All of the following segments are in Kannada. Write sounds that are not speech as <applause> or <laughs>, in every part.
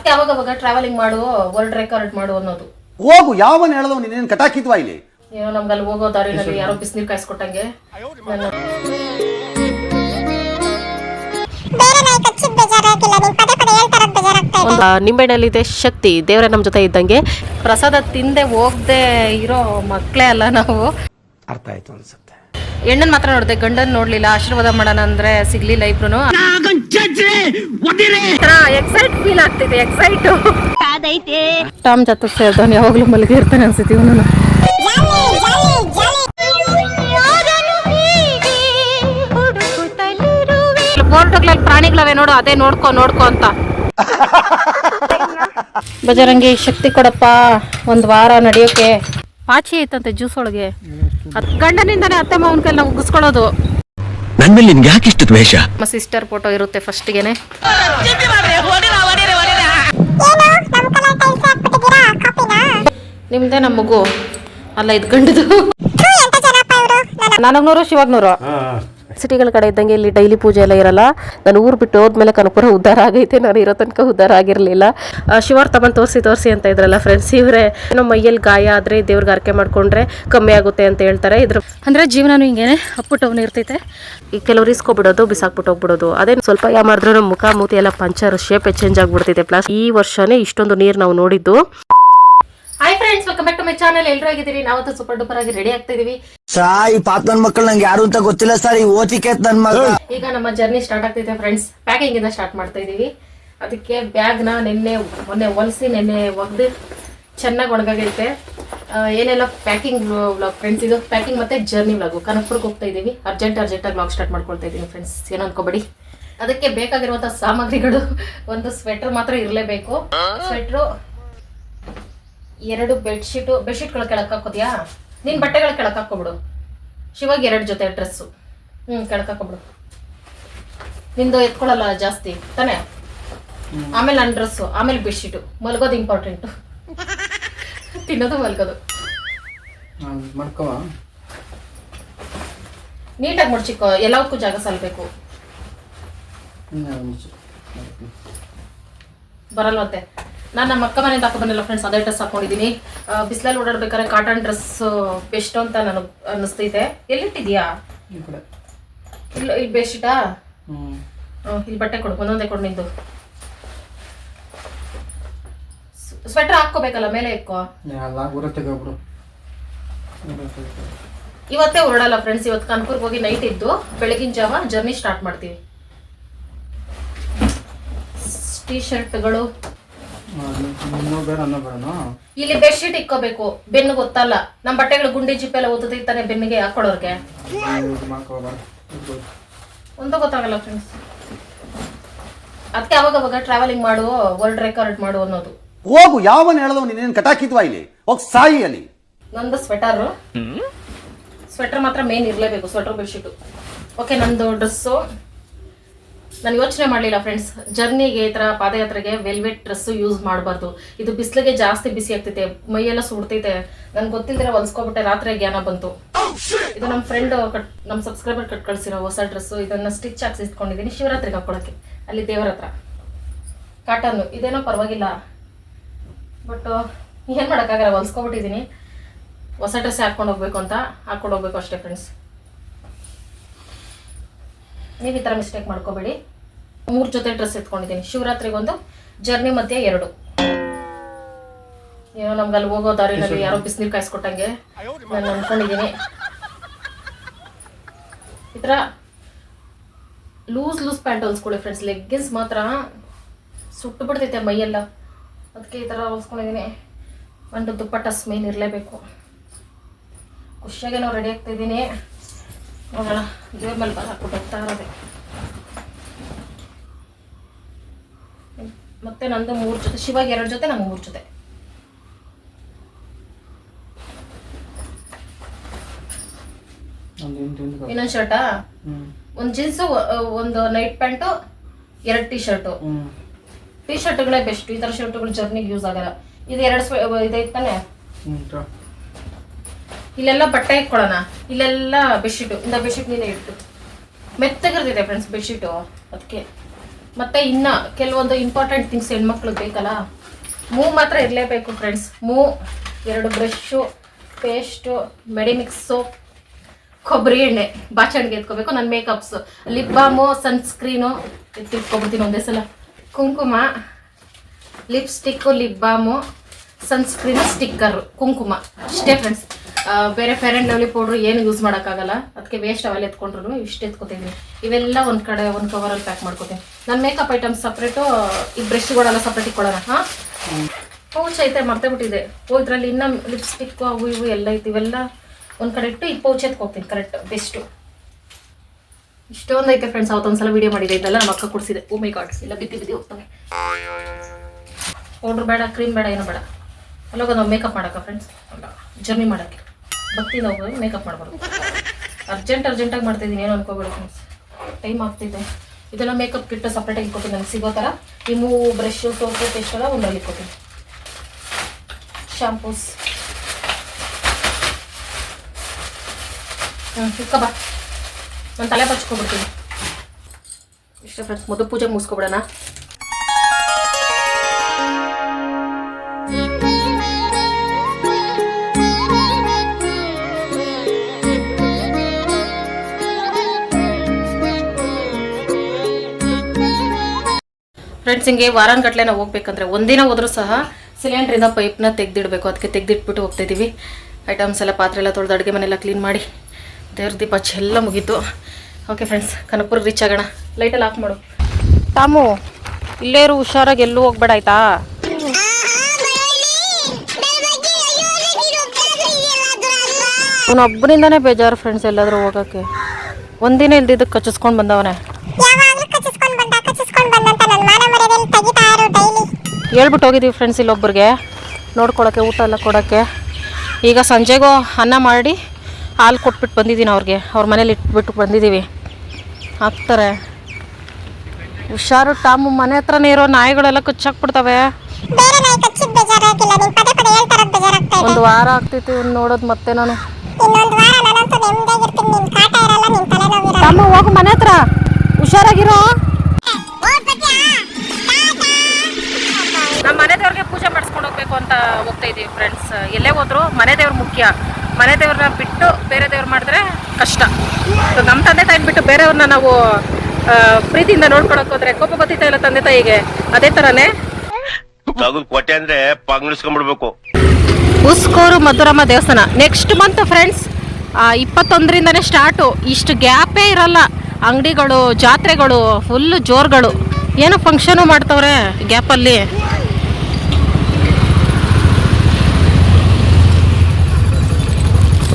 ಅದಕ್ಕೆ ಅವಾಗ ಅವಾಗ ಟ್ರಾವೆಲಿಂಗ್ ಮಾಡು ವರ್ಲ್ಡ್ ರೆಕಾರ್ಡ್ ಮಾಡು ಅನ್ನೋದು. ಹೋಗು ಯಾವನ್ ಹೇಳದವ್ ನೀನೇನು ಕಟಾಕಿದ್ವಾ ಇಲ್ಲಿ? ಏನೋ ನಮ್ಗೆ ಅಲ್ಲಿ ಹೋಗೋ ದಾರಿನಲ್ಲಿ ಯಾರೋ ಬಿಸಿನೀರು ಕಾಯಿಸ್ಕೊಟ್ಟಂಗೆ. ನನ್ನ ಬೇರೆ ನಾಯಿ ಕಚ್ಚಿದ್ ಬೇಜಾರಾಗಿಲ್ಲ ನೀನ್ ಪದೇ ಪದೇ ಹೇಳ್ತಾರದ್ ಬೇಜಾರಾಗ್ತಾ ಇದೆ. ನಿಂಬೆಹಣ್ಣಲ್ಲಿದೆ ಶಕ್ತಿ ದೇವರ ನಮ್ಮ ಜೊತೆ ಇದ್ದಂಗೆ. ಪ್ರಸಾದ ತಿಂದೆ ಹೋಗದೆ ಇರೋ ಮಕ್ಕಳೇ ಅಲ್ಲ ನಾವು. ಅರ್ಥ ಆಯ್ತು ಅನ್ಸುತ್ತೆ. ಹೆಣ್ಣನ್ ಮಾತ್ರ ನೋಡಿದೆ ಗಂಡನ್ ನೋಡ್ಲಿಲ್ಲ ಆಶೀರ್ವಾದ ಮಾಡೋಣ ಅಂದ್ರೆ ಸಿಗ್ಲಿಲ್ಲ ಇಬ್ರು ಎಕ್ಸೈಟ್ ಫೀಲ್ ಆಗ್ತಿದೆ ಎಕ್ಸೈಟ್ ಟಾಮ್ ಜೊತೆ ಸೇರ್ದವನ್ ಯಾವಾಗ್ಲೂ ಮಲಗಿ ಇರ್ತಾನೆ ಅನ್ಸುತ್ತೆ ಇವನು ಬೋರ್ಡ್ಗಳಲ್ಲಿ ಪ್ರಾಣಿಗಳವೆ ನೋಡು ಅದೇ ನೋಡ್ಕೊ ನೋಡ್ಕೊ ಅಂತ. <laughs> ಬಜರಂಗಿ ಶಕ್ತಿ ಕೊಡಪ್ಪ ಒಂದ್ ವಾರ ನಡೆಯೋಕೆ. ಪಾಚಿ ಐತಂತೆ ಜ್ಯೂಸ್ ಒಳಗೆ. ಗಂಡನಿಂದಾನೆ ಅತ್ತೆ ಮಾವನ ಕೈಲಿ ನಾವು ಉಗಿಸ್ಕೊಳ್ಳೋದು. ನನ್ನ ಮೇಲೆ ನಿನ್ಗೆ ಯಾಕೆ ಇಷ್ಟು ದ್ವೇಷ? ನಮ್ಮ ಸಿಸ್ಟರ್ ಫೋಟೋ ಇರುತ್ತೆ ಫಸ್ಟ್ಗೆನೆ ನಿಮ್ದೇ ನಮ್ಮ ಮಗು. ಅಲ್ಲ ಇದು ಗಂಡದು. ಥೂ, ಎಂತ ಜನಪ್ಪ ಸಿಟಿಗಳ ಕಡೆ ಇದ್ದಂಗೆ ಇಲ್ಲಿ ಡೈಲಿ ಪೂಜೆ ಎಲ್ಲ ಇರಲ್ಲ. ನಾನು ಊರು ಬಿಟ್ಟು ಹೋದ್ಮೇಲೆ ಕನಕಪುರ ಉದ್ಧಾರ ಆಗೈತೆ. ನಾನು ಇರೋ ತನಕ ಉದ್ಧಾರ ಆಗಿರಲಿಲ್ಲ. ಶಿವಾರ್ ತಗೊಂಡು ತೋರಿಸಿ ತೋರಿಸಿ ಅಂತ ಇದ್ರಲ್ಲ ಫ್ರೆಂಡ್ಸ್ ಇವರೇ ನಮ್ಮ ಮೈಯಲ್ಲಿ ಗಾಯ ಆದರೆ ದೇವ್ರಿಗೆ ಅರ್ಕೆ ಮಾಡ್ಕೊಂಡ್ರೆ ಕಮ್ಮಿ ಆಗುತ್ತೆ ಅಂತ ಹೇಳ್ತಾರೆ. ಇದ್ರ ಅಂದರೆ ಜೀವನನೂ ಹಿಂಗೇನೆ ಅಪ್ಪು ಡೌನ್ ಇರ್ತೈತೆ. ಈ ಕೆಲವ್ರು ಇಸ್ಕೊಬಿಡೋದು ಬಿಸಾಕ್ಬಿಟ್ಟು ಹೋಗ್ಬಿಡೋದು. ಅದೇ ಸ್ವಲ್ಪ ಯಾ ಮಾಡಿದ್ರು ನಮ್ಮ ಮುಖ ಮೂತಿ ಎಲ್ಲ ಪಂಚರ್ ಶೇಪ್ ಚೇಂಜ್ ಆಗ್ಬಿಡ್ತೈತೆ ಪ್ಲಸ್ ಈ ವರ್ಷನೇ ಇಷ್ಟೊಂದು ನೀರು ನಾವು ನೋಡಿದ್ದು. Hi friends welcome back to my channel ಎಲ್ಲರೂ ಆಗಿದ್ದೀರಿ ನಾವತ್ತು ಸೂಪರ್ ಡೂಪರ್ ಆಗಿ ರೆಡಿ ಆಗ್ತಾ ಇದೀವಿ. ಸಾಯ್ ಪಾಪ ನನ್ ಮಕ್ಕಳು ನಂಗೆ ಯಾರು ಅಂತ ಗೊತ್ತಿಲ್ಲ ಸರ್. ಈ ಓದಿಕೆ ನನ್ ಮಗ. ಈಗ ನಮ್ಮ ಜರ್ನಿ ಸ್ಟಾರ್ಟ್ ಆಗ್ತೈತೆ ಫ್ರೆಂಡ್ಸ್ ಪ್ಯಾಕಿಂಗ್ ಇಂದ ಸ್ಟಾರ್ಟ್ ಮಾಡ್ತಾ ಇದೀವಿ. ಅದಕ್ಕೆ ಬ್ಯಾಗ್ನ ನಿನ್ನೆ ಮೊನ್ನೆ ಹೊಲಿಸಿ ನಿನ್ನೆ ಒಗ್ದು ಚೆನ್ನಾಗಿ ಒಣಗಾಗೈತೆ. ಏನೆಲ್ಲ ಪ್ಯಾಕಿಂಗ್ ವ್ಲಾಗ್ ಫ್ರೆಂಡ್ಸ್ ಇದು ಪ್ಯಾಕಿಂಗ್ ಮತ್ತೆ ಜರ್ನಿ ವ್ಲಾಗು ಕನಕಪುರಕ್ಕೆ ಹೋಗ್ತಾ ಇದೀವಿ. ಅರ್ಜೆಂಟ್ ಅರ್ಜೆಂಟ್ ಆಗಿ ವ್ಲಾಗ್ ಸ್ಟಾರ್ಟ್ ಮಾಡ್ಕೊಳ್ತಾ ಇದೀನಿ ಫ್ರೆಂಡ್ಸ್ ಏನೋ ಅನ್ಕೋಬೇಡಿ. ಅದಕ್ಕೆ ಬೇಕಾಗಿರುವಂತಹ ಸಾಮಗ್ರಿಗಳು. ಒಂದು ಸ್ವೆಟರ್ ಮಾತ್ರ ಇರಲೇಬೇಕು. ಸ್ವೆಟ್ರು ಎರಡು ಬೆಡ್ಶೀಟು ಬೆಡ್ಶೀಟ್ಗಳು ಕೆಳಕ್ಕೆ ಹಾಕೋದ್ಯಾ? ನಿನ್ನ ಬಟ್ಟೆಗಳ ಕೆಳಕ್ಕೆ ಹಾಕೋಬಿಡು. ಶಿವಾಗ ಎರಡು ಜೊತೆ ಡ್ರೆಸ್ಸು. ಹ್ಞೂ ಕೆಳಕ್ಕೆ ಹಾಕೋಬಿಡು. ನಿಂದು ಎತ್ಕೊಳ್ಳಲ್ಲ ಜಾಸ್ತಿ ತಾನೇ? ಆಮೇಲೆ ನನ್ನ ಡ್ರೆಸ್ಸು ಆಮೇಲೆ ಬೆಡ್ಶೀಟು. ಮಲ್ಗೋದು ಇಂಪಾರ್ಟೆಂಟು ತಿನ್ನೋದು ಮಲ್ಗೋದು. ನೀಟಾಗಿ ಮುಡ್ಚಿಕೋ ಎಲ್ಲದಕ್ಕೂ ಜಾಗ ಸಲ್ಬೇಕು. ಬರಲ್ವಂತೆ. ನಾನು ನಮ್ಮ ಅಕ್ಕ ಮನೆಯಿಂದ ಹಾಕೋ ಬಂದಿಲ್ಲ ಫ್ರೆಂಡ್ಸ್ ಅದೇ ಡ್ರೆಸ್ ಹಾಕೊಂಡಿದ್ದೀನಿ. ಬಿಸಿಲಲ್ಲಿ ಓಡಾಡ್ಬೇಕಾದ್ರೆ ಕಾಟನ್ ಡ್ರೆಸ್ ಬೆಸ್ಟ್ ಅಂತ ನನಗೆ ಅನ್ನಿಸ್ತೈತೆ. ಎಲ್ಲಿಟ್ಟಿದ್ಯಾ ಇಲ್ಲ ಇಲ್ಲಿ ಬೆಡ್ಶೀಟಾ ಇಲ್ಲಿ ಬಟ್ಟೆ ಕೊಡು ಒಂದೊಂದೇ ಕೊಡು ನಿಂದು. ಸ್ವೆಟರ್ ಹಾಕ್ಕೋಬೇಕಲ್ಲ ಮೇಲೆ ಇಕ್ಕೋ ಇವತ್ತೇ ಹೊರಡಲ್ಲ ಫ್ರೆಂಡ್ಸ್ ಇವತ್ತು ಕನ್ಪುರ್ಗೆ ಹೋಗಿ ನೈಟ್ ಇದ್ದು ಬೆಳಗಿನ ಜಾವ ಜರ್ನಿ ಸ್ಟಾರ್ಟ್ ಮಾಡ್ತೀವಿ. ಟೀ ಶರ್ಟ್ಗಳು ಇನ್ನೂ ಬೇಡ ಅನ್ನೋ ಬೇಡನಾ ಇಲ್ಲಿ ಬೆಡ್ಶೀಟ್ ಇಕ್ಕೋಬೇಕು. ಬೆನ್ನು ಗೊತ್ತಲ್ಲ. ನಮ್ಮ ಬಟ್ಟೆಗಳು ಗುಂಡಿ ಜಿಪ್ಪೆಲ್ಲ ತಾನೆ ಬೆನ್ನಿಗೆ ಹಾಕೊಳ್ಳೋರ್ಗೆ ಬೇಡ ಒಂದು ಗೊತ್ತಾಗಲ್ಲ ಫ್ರೆಂಡ್ಸ್ ಅದಕ್ಕೆ ಅವಾಗ ಅವಾಗ ಟ್ರಾವೆಲಿಂಗ್ ಮಾಡು ವರ್ಲ್ಡ್ ರೆಕಾರ್ಡ್ ಮಾಡು ಅನ್ನೋದು. ಹೋಗು ಯಾವನ್ ಹೇಳದವ್ ನೀನೇನ್ ಕಟಾಕಿದ್ವಾ ಇಲ್ಲಿ? ಹೋಗ್ ಸಾಯಿ ಅಲ್ಲಿ. ನಂದು ಸ್ವೆಟರ್ ಸ್ವೆಟರ್ ಮಾತ್ರ ಮೇನ್ ಇರಲೇಬೇಕು ಸ್ವೆಟರ್ ಬೆಡ್ಶೀಟು ಓಕೆ ನಂದು ಡ್ರೆಸ್ಸು ನಾನು ಯೋಚನೆ ಮಾಡಲಿಲ್ಲ ಫ್ರೆಂಡ್ಸ್ ಜರ್ನಿಗೆ ಈ ಥರ ಪಾದಯಾತ್ರೆಗೆ ವೆಲ್ವೆಟ್ ಡ್ರೆಸ್ಸು ಯೂಸ್ ಮಾಡಬಾರ್ದು. ಇದು ಬಿಸಿಲಿಗೆ ಜಾಸ್ತಿ ಬಿಸಿ ಆಗ್ತೈತೆ. ಮೈಯೆಲ್ಲ ಸುಡ್ತೈತೆ. ನನ್ಗೆ ಗೊತ್ತಿಲ್ಲದೆ ಹೊಲ್ಸ್ಕೊಬಿಟ್ಟೆ ರಾತ್ರಿ ಜ್ಞಾನ ಬಂತು. ಇದು ನಮ್ಮ ಫ್ರೆಂಡ್ ಕಟ್ ನಮ್ಮ ಸಬ್ಸ್ಕ್ರೈಬರ್ ಕಟ್ ಕಳಿಸಿರೋ ಹೊಸ ಡ್ರೆಸ್ಸು ಇದನ್ನು ಸ್ಟಿಚ್ ಹಾಕ್ಸಿ ಇಟ್ಕೊಂಡಿದ್ದೀನಿ ಶಿವರಾತ್ರಿಗೆ ಹಾಕ್ಕೊಳಕ್ಕೆ ಅಲ್ಲಿ ದೇವರ ಹತ್ರ. ಕಾಟನ್ನು ಇದೇನೋ ಪರವಾಗಿಲ್ಲ. ಬಟ್ ಏನು ಮಾಡೋಕ್ಕಾಗಲ್ಲ ಹೊಲ್ಸ್ಕೊಬಿಟ್ಟಿದ್ದೀನಿ ಹೊಸ ಡ್ರೆಸ್ ಹಾಕ್ಕೊಂಡು ಹೋಗ್ಬೇಕು ಅಂತ ಹಾಕ್ಕೊಂಡು ಹೋಗ್ಬೇಕು ಅಷ್ಟೇ ಫ್ರೆಂಡ್ಸ್ ನೀವು ಈ ಥರ ಮಿಸ್ಟೇಕ್ ಮಾಡ್ಕೋಬೇಡಿ. ಮೂರು ಜೊತೆ ಡ್ರೆಸ್ ಎತ್ಕೊಂಡಿದ್ದೀನಿ. ಶಿವರಾತ್ರಿಗೊಂದು ಜರ್ನಿ ಮಧ್ಯೆ ಎರಡು. ಏನೋ ನಮ್ಗೆ ಅಲ್ಲಿ ಹೋಗೋ ದಾರಿನಲ್ಲಿ ಯಾರೋ ಬಿಸಿನೀರು ಕಾಯಿಸ್ಕೊಟ್ಟಂಗೆ ನಾನು ಅನ್ಕೊಂಡಿದ್ದೀನಿ. ಈ ಥರ ಲೂಸ್ ಲೂಸ್ ಪ್ಯಾಂಟ್ ಹೊಲ್ಸ್ಕೊಳ್ಳಿ ಫ್ರೆಂಡ್ಸ್ ಲೆಗ್ಗಿನ್ಸ್ ಮಾತ್ರ ಸುಟ್ಟು ಬಿಡ್ತೈತೆ ಮೈಯೆಲ್ಲ. ಅದಕ್ಕೆ ಈ ಥರ ಹೊಲ್ಸ್ಕೊಂಡಿದ್ದೀನಿ. ಒಂದು ದುಪ್ಪಟ್ಟ ಸ್ಮೈನ್ ಇರಲೇಬೇಕು. ಖುಷಿಯಾಗಿ ನಾವು ರೆಡಿ ಆಗ್ತಾ ನೋಡೋಣ ದೇವ್ರ ಮೇಲೆ ಬರ ಹಾಕ್ಬಿಟ್ಟು ಹೋಗ್ತಾ ಇರೋದೆ. ಮತ್ತೆ ನಂದು ಮೂರು ಜೊತೆ ಶಿವಾಗ ಎರಡು ಜೊತೆ ನಂಗೆ ಮೂರು ಜೊತೆ. ಇನ್ನೊಂದು ಶರ್ಟಾ ಒಂದು ಜೀನ್ಸು ಒಂದು ನೈಟ್ ಪ್ಯಾಂಟು ಎರಡು ಟೀ ಶರ್ಟು ಟಿ ಶರ್ಟ್ಗಳೇ ಬೆಸ್ಟ್ ಈ ಥರ ಶರ್ಟ್ಗಳು ಜರ್ನಿಗೆ ಯೂಸ್ ಆಗಲ್ಲ. ಇದು ಎರಡು ಸ್ವೆ ಇದೈತೆ ತಾನೆ? ಹ್ಮ್ ತಾ. ಇಲ್ಲೆಲ್ಲ ಬಟ್ಟೆ ಇಟ್ಕೊಳ್ಳೋಣ ಇಲ್ಲೆಲ್ಲ ಬೆಡ್ಶೀಟು ಇಂದ ಬೆಡ್ಶೀಟ್ ನೀನೇ ಇಟ್ಟು. ಮೆತ್ತಗಿರ್ತಿದೆ ಫ್ರೆಂಡ್ಸ್ ಬೆಡ್ಶೀಟು. ಅದಕ್ಕೆ. ಮತ್ತೆ ಇನ್ನ ಕೆಲವೊಂದು ಇಂಪಾರ್ಟೆಂಟ್ ಥಿಂಗ್ಸ್ ಹೆಣ್ಮಕ್ಳಿಗೆ ಬೇಕಲ್ಲ? ಮೂ ಮಾತ್ರ ಇರಲೇಬೇಕು ಫ್ರೆಂಡ್ಸ್ ಮೂ, ಎರಡು ಬ್ರಷು ಪೇಸ್ಟು, ಮೆಡಿಮಿಕ್ಸು ಕೊಬ್ಬರಿ ಎಣ್ಣೆ. ಬಾಚಣಿಗೆ ಎತ್ಕೋಬೇಕು, ನನ್ನ ಮೇಕಪ್ಸು. ಲಿಪ್ ಬಾಮು, ಸನ್ಸ್ಕ್ರೀನು ಎತ್ತಿಟ್ಕೊಬಿಡ್ತೀನಿ ಒಂದೇ ಸಲ. ಕುಂಕುಮ, lipstick, lip balm, sunscreen, sticker. ಕುಂಕುಮ. ಅಷ್ಟೇ ಫ್ರೆಂಡ್ಸ್ ಬೇರೆ ಫೇರ್ ಆ್ಯಂಡ್ ಲವ್ಲಿ ಪೌಡ್ರ್ ಏನು ಯೂಸ್ ಮಾಡೋಕ್ಕಾಗಲ್ಲ. ಅದಕ್ಕೆ ವೇಸ್ಟ್ ಅವೆಲ್ಲ ಎತ್ಕೊಂಡ್ರು ಇಷ್ಟು ಎತ್ಕೊತೀನಿ. ಇವೆಲ್ಲ ಒಂದು ಕಡೆ, ಒಂದು ಕವರಲ್ಲಿ ಪ್ಯಾಕ್ ಮಾಡ್ಕೊತೀನಿ. ನನ್ನ ಮೇಕಪ್ ಐಟಮ್ಸ್ ಸಪ್ರೇಟು ಈ ಬ್ರಷ್ಗಳೆಲ್ಲ ಸಪ್ರೇಟ್ ಇಟ್ಕೊಳ್ಳೋಣ, ಹಾಂ? ಪೌಚ್ ಐತೆ ಮರ್ತೇ ಬಿಟ್ಟಿದೆ. ಓ ಇದರಲ್ಲಿ ಇನ್ನೂ ಲಿಪ್ಸ್ಟಿಕ್ ಅವು ಇವು ಎಲ್ಲ ಐತಿ, ಇವೆಲ್ಲ ಒಂದು ಕಡೆ ಇಟ್ಟು ಈ ಪೌಚ್ ಎತ್ಕೋಗ್ತೀನಿ ಕರೆಕ್ಟ್ ಬೆಸ್ಟು ಇಷ್ಟೊಂದು ಐತೆ ಫ್ರೆಂಡ್ಸ್ ಅವತ್ತೊಂದ್ಸಲ ವಿಡಿಯೋ ಮಾಡಿದೆ, ಇದೆಲ್ಲ ನಮ್ಮ ಅಕ್ಕ ಕೊಡಿಸಿದೆ. ಓ ಮೈ ಗಾಡ್ ಇಲ್ಲ ಬಿದ್ದು ಬಿದ್ದು ಹೋಗ್ತವೆ. ಪೌಡ್ರ್ ಬೇಡ ಕ್ರೀಮ್ ಬೇಡ, ಏನೂ ಬೇಡ. ಅಲ್ಲೋಗ ನಾವು ಮೇಕಪ್ ಮಾಡೋಕ್ಕ ಫ್ರೆಂಡ್ಸ್ ಅಲ್ಲ, ಜರ್ನಿ ಮಾಡೋಕ್ಕೆ. ಭಕ್ತಿಯಿಂದ ನಾವು ಮೇಕಪ್ ಮಾಡ್ಬಾರ್ದು ಅರ್ಜೆಂಟ್ ಅರ್ಜೆಂಟಾಗಿ ಮಾಡ್ತಿದ್ದೀನಿ ಏನು ಅನ್ಕೋಬೇಡಿ ಫ್ರೆಂಡ್ಸ್ ಟೈಮ್ ಆಗ್ತಿದೆ. ಇದೆಲ್ಲ ಮೇಕಪ್ ಕಿಟ್ಟು ಸಪ್ರೇಟಾಗಿ ಇಟ್ಕೊತೀನಿ ನನಗೆ ಸಿಗೋ ಥರ ಈ ಬ್ರಷ್ ಸೋಪು ಪೇಸ್ಟ್ ಎಲ್ಲ ಒಂದರಲ್ಲಿ ಇಟ್ಕೊತೀನಿ. ಶಾಂಪೂಸ್ ಹ್ಞೂ ಇಕ್ಕ ಬಾ. ನಾನು ತಲೆ ಬಚ್ಕೊಬಿಡ್ತೀನಿ. ಇಷ್ಟೇ ಫ್ರೆಂಡ್ಸ್ ಮೊದಲು ಪೂಜೆ ಮುಗಿಸ್ಕೊಬಿಡೋಣ. ಫ್ರೆಂಡ್ಸ್ ಹಿಂಗೆ ವಾರಾನ್ಗಟ್ಲೆ ನಾವು ಹೋಗ್ಬೇಕಂದ್ರೆ ಒಂದಿನ ಹೋದ್ರೂ ಸಹ ಸಿಲಿಂಡ್ರಿಂದ ಪೈಪ್ನ ತೆಗೆದಿಡಬೇಕು. ಅದಕ್ಕೆ ತೆಗೆದಿಟ್ಬಿಟ್ಟು ಹೋಗ್ತಾ ಇದೀವಿ. ಐಟಮ್ಸ್ ಎಲ್ಲ ಪಾತ್ರೆ ಎಲ್ಲ ತೊಳೆದು ಅಡುಗೆ ಮನೆಲ್ಲ ಕ್ಲೀನ್ ಮಾಡಿ. ದೇವ್ರ ದೀಪ ಎಲ್ಲ ಮುಗೀತು. ಓಕೆ ಫ್ರೆಂಡ್ಸ್ ಕನಕಪುರ ರೀಚ್ ಆಗೋಣ. ಲೈಟಲ್ಲಿ ಆಫ್ ಮಾಡು. ತಾಮು ಇಲ್ಲೇ ಇರು ಹುಷಾರಾಗಿ ಎಲ್ಲೂ ಹೋಗ್ಬೇಡ ಆಯ್ತಾ? ಅವನೊಬ್ಬರಿಂದನೇ ಬೇಜಾರು ಫ್ರೆಂಡ್ಸ್ ಎಲ್ಲಾದರೂ ಹೋಗೋಕ್ಕೆ. ಒಂದಿನ ಇಲ್ದಿದ್ದಕ್ಕೆ ಕಚ್ಚಿಸ್ಕೊಂಡು ಬಂದವನೇ. ಹೇಳ್ಬಿಟ್ಟು ಹೋಗಿದ್ದೀವಿ ಫ್ರೆಂಡ್ಸ್ ಇಲ್ಲೊಬ್ಬರಿಗೆ ನೋಡ್ಕೊಳಕ್ಕೆ ಊಟ ಎಲ್ಲ ಕೊಡೋಕ್ಕೆ. ಈಗ ಸಂಜೆಗೂ ಅನ್ನ ಮಾಡಿ ಹಾಲು ಕೊಟ್ಬಿಟ್ಟು ಬಂದಿದ್ದೀನಿ ಅವ್ರಿಗೆ. ಅವ್ರ ಮನೇಲಿ ಇಟ್ಬಿಟ್ಟು ಬಂದಿದ್ದೀವಿ. ಹಾಕ್ತಾರೆ ಹುಷಾರು ಟಾಮು ಮನೆ ಹತ್ರನೇ ಇರೋ ನಾಯಿಗಳೆಲ್ಲ ಕುಚ್ಚಾಕ್ಬಿಡ್ತವೆ. ಒಂದು ವಾರ ಆಗ್ತಿತ್ತು ಇವ್ನು ನೋಡೋದು ಮತ್ತೆ ನಾನು. ಹೋಗು ಮನೆ ಹತ್ರ. ಹುಷಾರಾಗಿರೋ. ನಮ್ಮ ಮನೆ ದೇವ್ರಿಗೆ ಪೂಜೆ ಮಾಡಿಸ್ಕೊಂಡು ಹೋಗ್ಬೇಕು ಅಂತ ಹೋಗ್ತಾ ಇದ್ದೀವಿ ಫ್ರೆಂಡ್ಸ್ ಎಲ್ಲೇ ಹೋದ್ರು ಮನೆ ದೇವ್ರ ಮುಖ್ಯ. ಮನೆ ದೇವ್ರನ್ನ ಬಿಟ್ಟು ಬೇರೆ ದೇವ್ರು ಮಾಡಿದ್ರೆ ಕಷ್ಟ. ನಮ್ಮ ತಂದೆ ತಾಯಿನ ಬಿಟ್ಟು ಬೇರೆಯವ್ರನ್ನ ನಾವು ಪ್ರೀತಿಯಿಂದ ನೋಡ್ಕೊಳಕ್ ಹೋದ್ರೆ ಕೋಪ ಗೊತ್ತಿತ್ತ ಇಲ್ಲ ತಂದೆ ತಾಯಿಗೆ? ಅದೇ ತಗದ್ ಕೊಟ್ಟೆ ಅಂದ್ರೆ ಪಂಗ್ಳಿಸ್ಕೊಂಡ್ಬಿಡ್ಬೇಕು ಉಸ್ಕೋರು ಮಧುರಮ್ಮ ದೇವಸ್ಥಾನ. ನೆಕ್ಸ್ಟ್ ಮಂತ್ ಫ್ರೆಂಡ್ಸ್ ಇಪ್ಪತ್ತೊಂದರಿಂದನೇ ಸ್ಟಾರ್ಟು ಇಷ್ಟು ಗ್ಯಾಪೇ ಇರಲ್ಲ. ಅಂಗಡಿಗಳು ಜಾತ್ರೆಗಳು ಫುಲ್ಲು ಜೋರುಗಳು. ಏನೋ ಫಂಕ್ಷನು ಮಾಡ್ತವ್ರೆ ಗ್ಯಾಪಲ್ಲಿ.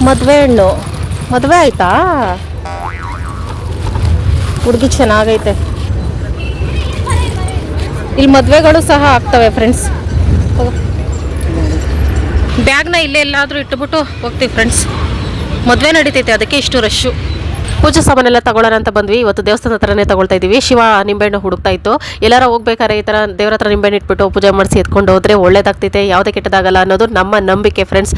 ಮದುವೆ ಹಣ್ಣು. ಮದುವೆ ಆಯ್ತಾ? ಹುಡುಗಿ ಚೆನ್ನಾಗೈತೆ. ಇಲ್ಲಿ ಮದುವೆಗಳು ಸಹ ಆಗ್ತವೆ ಫ್ರೆಂಡ್ಸ್ ಬ್ಯಾಗ್ನ ಇಲ್ಲೇ ಎಲ್ಲಾದರೂ ಇಟ್ಟುಬಿಟ್ಟು ಹೋಗ್ತೀವಿ ಫ್ರೆಂಡ್ಸ್ ಮದುವೆ ನಡೀತೈತೆ, ಅದಕ್ಕೆ ಇಷ್ಟು ರಶ್ಶು ಪೂಜೆ ಸಾಮಾನೆಲ್ಲ ತಗೊಳ್ಳೋಣ ಅಂತ ಬಂದ್ವಿ. ಇವತ್ತು ದೇವಸ್ಥಾನ ಹತ್ರನೇ ತಗೊಳ್ತಾ ಇದ್ದೀವಿ. ಶಿವ ನಿಂಬೆಹಣ್ಣು ಹುಡುಕ್ತಾ ಇತ್ತು. ಎಲ್ಲಾರ ಹೋಗ್ಬೇಕಾದ್ರೆ ಈ ಥರ ದೇವ್ರ ಹತ್ರ ನಿಂಬೆಹಣ್ಣು ಇಟ್ಬಿಟ್ಟು ಪೂಜೆ ಮಾಡಿಸಿ ಎತ್ಕೊಂಡು ಹೋದ್ರೆ ಒಳ್ಳೇದಾಗ್ತೈತೆ. ಯಾವುದೇ ಕೆಟ್ಟದಾಗಲ್ಲ ಅನ್ನೋದು ನಮ್ಮ ನಂಬಿಕೆ ಫ್ರೆಂಡ್ಸ್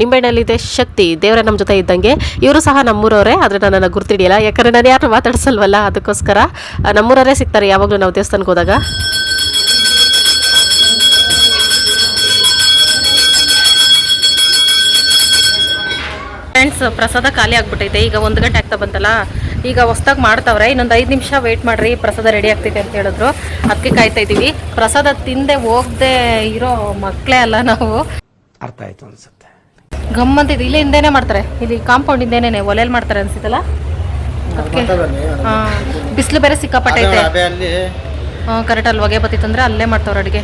ನಿಂಬೆಹಣ್ಣಲ್ಲಿದೆ ಶಕ್ತಿ. ದೇವರ ನಮ್ಮ ಜೊತೆ ಇದ್ದಂಗೆ. ಇವರು ಸಹ ನಮ್ಮೂರವರೇ, ಆದರೆ ನನ್ನನ್ನು ಗುರ್ತಿಡಿಯಲ್ಲ. ಯಾಕಂದರೆ ನಾನು ಯಾರು ಮಾತಾಡ್ಸಲ್ವಲ್ಲ? ಅದಕ್ಕೋಸ್ಕರ ನಮ್ಮೂರವರೇ ಸಿಗ್ತಾರೆ ಯಾವಾಗಲೂ ನಾವು ದೇವಸ್ಥಾನಕ್ಕೆ ಹೋದಾಗ. ಫ್ರೆಂಡ್ಸ್ ಪ್ರಸಾದ ಖಾಲಿ ಆಗ್ಬಿಟ್ಟೈತೆ. ಈಗ ಒಂದು ಗಂಟೆ ಆಗ್ತಾ ಬಂತಲ್ಲ? ಈಗ ಹೊಸ್ದಾಗಿ ಮಾಡ್ತಾವ್ರೆ. ಇನ್ನೊಂದು ಐದು ನಿಮಿಷ ವೆಯ್ಟ್ ಮಾಡ್ರಿ ಪ್ರಸಾದ ರೆಡಿ ಆಗ್ತೈತೆ ಅಂತ ಹೇಳಿದ್ರು. ಅದಕ್ಕೆ ಕಾಯ್ತಾ ಇದ್ದೀವಿ ಪ್ರಸಾದ ತಿಂದೆ ಹೋಗದೆ ಇರೋ ಮಕ್ಕಳೇ ಅಲ್ಲ ನಾವು. ಅರ್ಥ ಆಯ್ತು ಅನ್ಸುತ್ತೆ. ಗಮ್ಮಂತ ಅಂತಿದ್ದು ಇಲ್ಲೇ ಹಿಂದೆನೇ ಮಾಡ್ತಾರೆ. ಇಲ್ಲಿ ಕಾಂಪೌಂಡ್ ಹಿಂದೆನೇ ಒಲೆಯಲ್ಲಿ ಮಾಡ್ತಾರೆ ಅನ್ಸುತ್ತಲ್ಲ? ಅದಕ್ಕೆ ಹಾಂ ಬಿಸಿಲು ಬೇರೆ ಸಿಕ್ಕಾಪಟ್ಟೈತೆ ಕರೆಕ್ಟ್ ಅಲ್ಲಿ ಹೊಗೆ ಬತ್ತಿತ್ತಂದ್ರೆ ಅಲ್ಲೇ ಮಾಡ್ತಾವ್ರೆ ಅಡುಗೆ.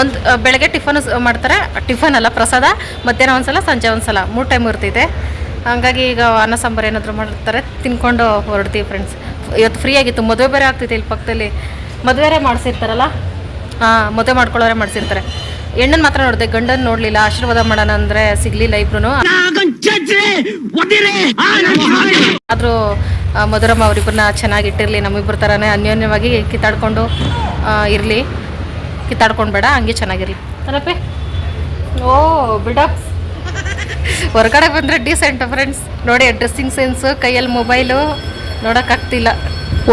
ಒಂದು ಬೆಳಗ್ಗೆ ಟಿಫನ್ ಮಾಡ್ತಾರೆ. ಟಿಫನ್ ಅಲ್ಲ ಪ್ರಸಾದ. ಮಧ್ಯಾಹ್ನ ಒಂದ್ಸಲ ಸಂಜೆ ಒಂದ್ಸಲ. ಮೂರು ಟೈಮ್ ಇರ್ತೈತೆ. ಹಂಗಾಗಿ ಈಗ ಅನ್ನ ಸಾಂಬಾರು ಏನಾದರೂ ಮಾಡಿರ್ತಾರೆ ತಿನ್ಕೊಂಡು ಹೊರಡ್ತೀವಿ ಫ್ರೆಂಡ್ಸ್ ಇವತ್ತು ಫ್ರೀ ಆಗಿತ್ತು. ಮದುವೆ ಬೇರೆ ಆಗ್ತೈತೆ ಇಲ್ಲಿ ಪಕ್ಕದಲ್ಲಿ. ಮದುವೆರೇ ಮಾಡಿಸಿರ್ತಾರಲ್ಲ? ಹಾಂ ಮದುವೆ ಮಾಡ್ಕೊಳ್ಳೋರೆ ಮಾಡಿಸಿರ್ತಾರೆ. ಹೆಣ್ಣನ್ನು ಮಾತ್ರ ನೋಡಿದೆ ಗಂಡನ ನೋಡಲಿಲ್ಲ. ಆಶೀರ್ವಾದ ಮಾಡೋಣ ಅಂದರೆ ಸಿಗಲಿಲ್ಲ ಇಬ್ರು ಆದರೂ ಮಧುರಮ್ಮ ಅವರಿಬ್ಬರನ್ನ ಚೆನ್ನಾಗಿ ಇಟ್ಟಿರಲಿ ನಮ್ಮಿಬ್ಬರ ಥರನೇ ಅನ್ಯೋನ್ಯವಾಗಿ ಕಿತ್ತಾಡ್ಕೊಂಡು ಇರಲಿ. ಕಿತ್ತಾಡ್ಕೊಂಡು ಬೇಡ ಹಂಗೆ ಚೆನ್ನಾಗಿರಲಿ. ಅಲ್ಲಪ್ಪೆ ಓ ಬಿಡ. ಹೊರಗಡೆ ಬಂದರೆ ಡೀಸೆಂಟ್ ಫ್ರೆಂಡ್ಸ್ ನೋಡಿ ಡ್ರೆಸ್ಸಿಂಗ್ ಸೆನ್ಸು ಕೈಯಲ್ಲಿ ಮೊಬೈಲು ನೋಡೋಕ್ಕಾಗ್ತಿಲ್ಲ.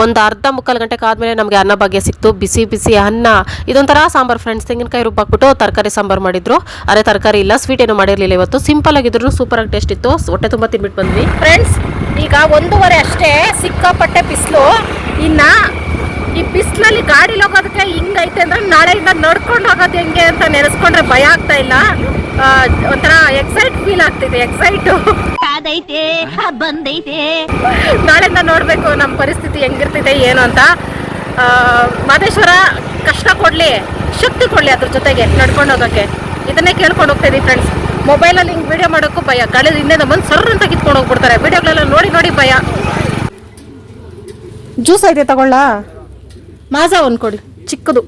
ಒಂದು ಅರ್ಧ ಮುಕ್ಕಾಲು ಗಂಟೆಗೆ ಆದಮೇಲೆ ನಮಗೆ ಅನ್ನ ಭಾಗ್ಯ ಸಿಕ್ತು. ಬಿಸಿ ಬಿಸಿ ಅನ್ನ. ಇದೊಂಥರ ಸಾಂಬಾರು ಫ್ರೆಂಡ್ಸ್ ತೆಂಗಿನಕಾಯಿ ರುಬ್ಬಾಕ್ಬಿಟ್ಟು ತರಕಾರಿ ಸಾಂಬಾರು ಮಾಡಿದ್ರು. ಅರೆ ತರಕಾರಿ ಇಲ್ಲ ಸ್ವೀಟ್ ಏನು ಮಾಡಿರಲಿಲ್ಲ ಇವತ್ತು. ಸಿಂಪಲ್ ಆಗಿದ್ರು ಸೂಪರ್ ಆಗಿ ಟೇಸ್ಟ್ ಇತ್ತು. ಹೊಟ್ಟೆ ತುಂಬ ತಿನ್ಬಿಟ್ಟು ಬಂದ್ವಿ. ಫ್ರೆಂಡ್ಸ್ ಈಗ ಒಂದೂವರೆ ಅಷ್ಟೇ ಸಿಕ್ಕಾಪಟ್ಟೆ ಬಿಸಿಲು. ಇನ್ನ ಈ ಬಿಸಿಲಲ್ಲಿ ಗಾಡಿಲಿ ಹೋಗೋದಕ್ಕೆ ಹಿಂಗೈತೆ ಅಂದ್ರೆ ನಾಳೆಯಿಂದ ನಡ್ಕೊಂಡು ಹೋಗೋದು ಹೆಂಗೆ ಅಂತ ನೆನೆಸ್ಕೊಂಡ್ರೆ ಭಯ ಆಗ್ತಾ ಇಲ್ಲ. ಒಂಥರ ಎಕ್ಸೈಟ್ ಫೀಲ್ ಆಗ್ತಿದೆ ಎಕ್ಸೈಟ್ ಅದೈತೆ ಬಂದೈತೆ. ನಾಳೆಯಿಂದ ನೋಡಬೇಕು ನಮ್ಮ ಪರಿಸ್ಥಿತಿ ಹೆಂಗಿರ್ತಿದೆ ಏನು ಅಂತ. ಮಾದೇಶ್ವರ ಕಷ್ಟ ಕೊಡಲಿ ಶಕ್ತಿ ಕೊಡಲಿ ಅದ್ರ ಜೊತೆಗೆ ನಡ್ಕೊಂಡು ಹೋಗೋಕ್ಕೆ. ಇದನ್ನೇ ಕೇಳ್ಕೊಂಡು ಹೋಗ್ತಾ ಇದೀವಿ ಫ್ರೆಂಡ್ಸ್ ಮೊಬೈಲಲ್ಲಿ ಹಿಂಗೆ ವೀಡಿಯೋ ಮಾಡೋಕ್ಕೂ ಭಯ. ಗಾಳಿ ಹಿಂದೆ ಬಂದು ಸರ್ ಅಂತ ಕಿತ್ಕೊಂಡು ಹೋಗ್ಬಿಡ್ತಾರೆ. ವೀಡಿಯೋಗಳೆಲ್ಲ ನೋಡಿ ನೋಡಿ ಭಯ. ಜ್ಯೂಸ್ ಐತೆ ತಗೊಳ್ಳ? ಮಾಜಾ ಒಂದು ಕೊಡಿ. ಚಿಕ್ಕದು.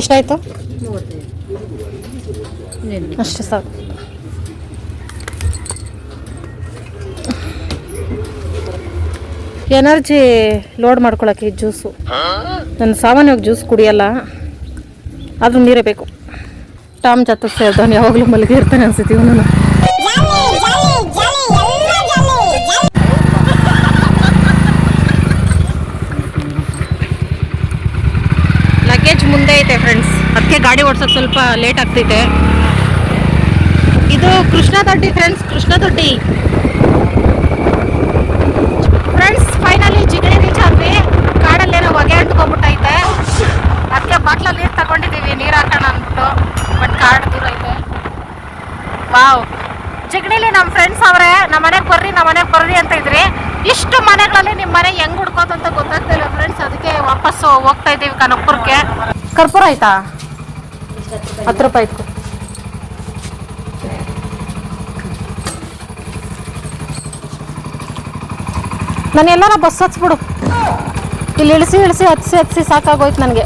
ಎಷ್ಟಾಯ್ತು? ಅಷ್ಟೇ ಸಾಕು. ಎನರ್ಜಿ ಲೋಡ್ ಮಾಡ್ಕೊಳಕ್ಕೆ ಜ್ಯೂಸು. ನಾನು ಸಾಮಾನ್ಯವಾಗಿ ಜ್ಯೂಸ್ ಕುಡಿಯಲ್ಲ, ಆದ್ರೂ ನೀರೇ ಬೇಕು. ಟಾಮ್ ಜೊತೆ ಸೇರಿದವನು ಯಾವಾಗಲೂ ಮಲಗಿ ಇರ್ತಾನೆ ಅನ್ಸುತ್ತೆ ಇವನು ಲಗೇಜ್ ಮುಂದೆ ಐತೆ ಫ್ರೆಂಡ್ಸ್ ಅದಕ್ಕೆ ಗಾಡಿ ಓಡ್ಸೋಕೆ ಸ್ವಲ್ಪ ಲೇಟ್ ಆಗ್ತೈತೆ. ಇದು Krishna Doddi friends Krishna Doddi friends finally Jigani reach ಆದ್ವಿ ಕಾಡಲ್ಲೇನೋ ಹೊಗೆ ಅಂಟ್ಕೊಂಡ್ಬಿಟ್ಟೈತೆ ಅದಕ್ಕೆ ಬಾಟ್ಲಲ್ಲಿ ನೀರು ತಗೊಂಡಿದ್ದೀವಿ, ನೀರು ಹಾಕೋಣ ಅಂದ್ಬಿಟ್ಟು ಬಟ್ ಕಾರ್ಡ್ ದೂರ ಇದೆ. ವಾವ್. ಜಿಗಣಿಲಿ ನಮ್ಮ ಫ್ರೆಂಡ್ಸ್ ಅವರೇ ನಮ್ಮ ಮನೆಗೆ ಬರ್ರಿ ನಮ್ಮ ಮನೆಗೆ ಬರ್ರಿ ಅಂತ ಇದ್ರಿ. ಇಷ್ಟು ಮನೆಗಳಲ್ಲಿ ನಿಮ್ಮ ಮನೆ ಹೆಂಗೆ ಹುಡ್ಕೋದು ಅಂತ ಗೊತ್ತಾಗ್ತಿಲ್ಲ ಫ್ರೆಂಡ್ಸ್ ಅದಕ್ಕೆ ವಾಪಸ್ಸು ಹೋಗ್ತಾ ಇದ್ದೀವಿ ಕನಕಪುರಕ್ಕೆ. ಕರ್ಪೂರ ಆಯ್ತಾ? ಹತ್ತು ರೂಪಾಯಿ ಇತ್ತು. ನಾನು ಎಲ್ಲಾರ ಬಸ್ ಹಚ್ಬಿಡು ಇಲ್ಲಿ ಇಳಿಸಿ ಇಳಿಸಿ, ಹತ್ಸಿ ಹತ್ಸಿ ಸಾಕಾಗೋಯ್ತು ನನಗೆ.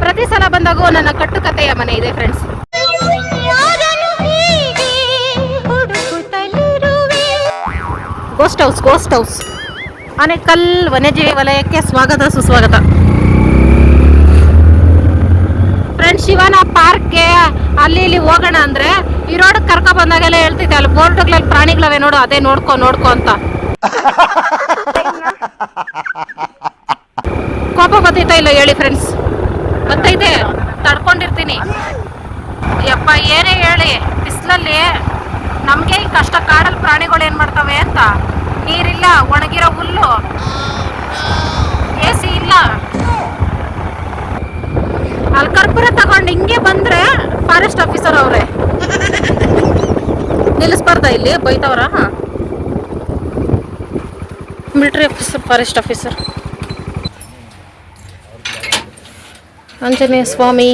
ಪ್ರತಿ ಸಲ ಬಂದಾಗೂ ನನ್ನ ಕಟ್ಟುಕತೆಯ ಮನೆ ಇದೆ friends ghost house ghost house Anekal ವನ್ಯಜೀವಿ ವಲಯಕ್ಕೆ ಸ್ವಾಗತ, ಸುಸ್ವಾಗತ. ಫ್ರೆಂಡ್ಸ್ ಶಿವನ ಪಾರ್ಕ್ಗೆ ಅಲ್ಲಿ ಇಲ್ಲಿ ಹೋಗೋಣ ಅಂದ್ರೆ ಈ ರೋಡ್ ಕರ್ಕೊ ಬಂದಾಗೆಲ್ಲ ಹೇಳ್ತಿದ್ದೆ, ಅಲ್ಲಿ ಬೋರ್ಡ್ಗಳಲ್ಲಿ ಪ್ರಾಣಿಗಳವೆ ನೋಡು, ಅದೇ ನೋಡ್ಕೊ ನೋಡ್ಕೊ ಅಂತ ಕೋಪ ಬರ್ತೈತಾ ಇಲ್ಲ ಹೇಳಿ ಫ್ರೆಂಡ್ಸ್ ಗೊತ್ತೈತೆ? ತಡ್ಕೊಂಡಿರ್ತೀನಿ. ಯಪ್ಪ, ಏನೇ ಹೇಳಿ, ಬಿಸಿಲಲ್ಲಿ ನಮಗೆ ಈ ಕಷ್ಟ ಕಾಡಲ್ಲಿ ಪ್ರಾಣಿಗಳು ಏನು ಮಾಡ್ತವೆ ಅಂತ. ನೀರಿಲ್ಲ, ಒಣಗಿರೋ ಹುಲ್ಲು. ಎ ಸಿ ಇಲ್ಲ. ಅಲ್ಲಿ ಕರ್ಪೂರ ತಗೊಂಡು ಹಿಂಗೆ ಬಂದರೆ ಫಾರೆಸ್ಟ್ ಆಫೀಸರ್ ಅವರೇ. ನಿಲ್ಲಿಸ್ಬಾರ್ದ ಇಲ್ಲಿ? ಬೈತವ್ರ? Military officer forest officer Anjaneya Swamy.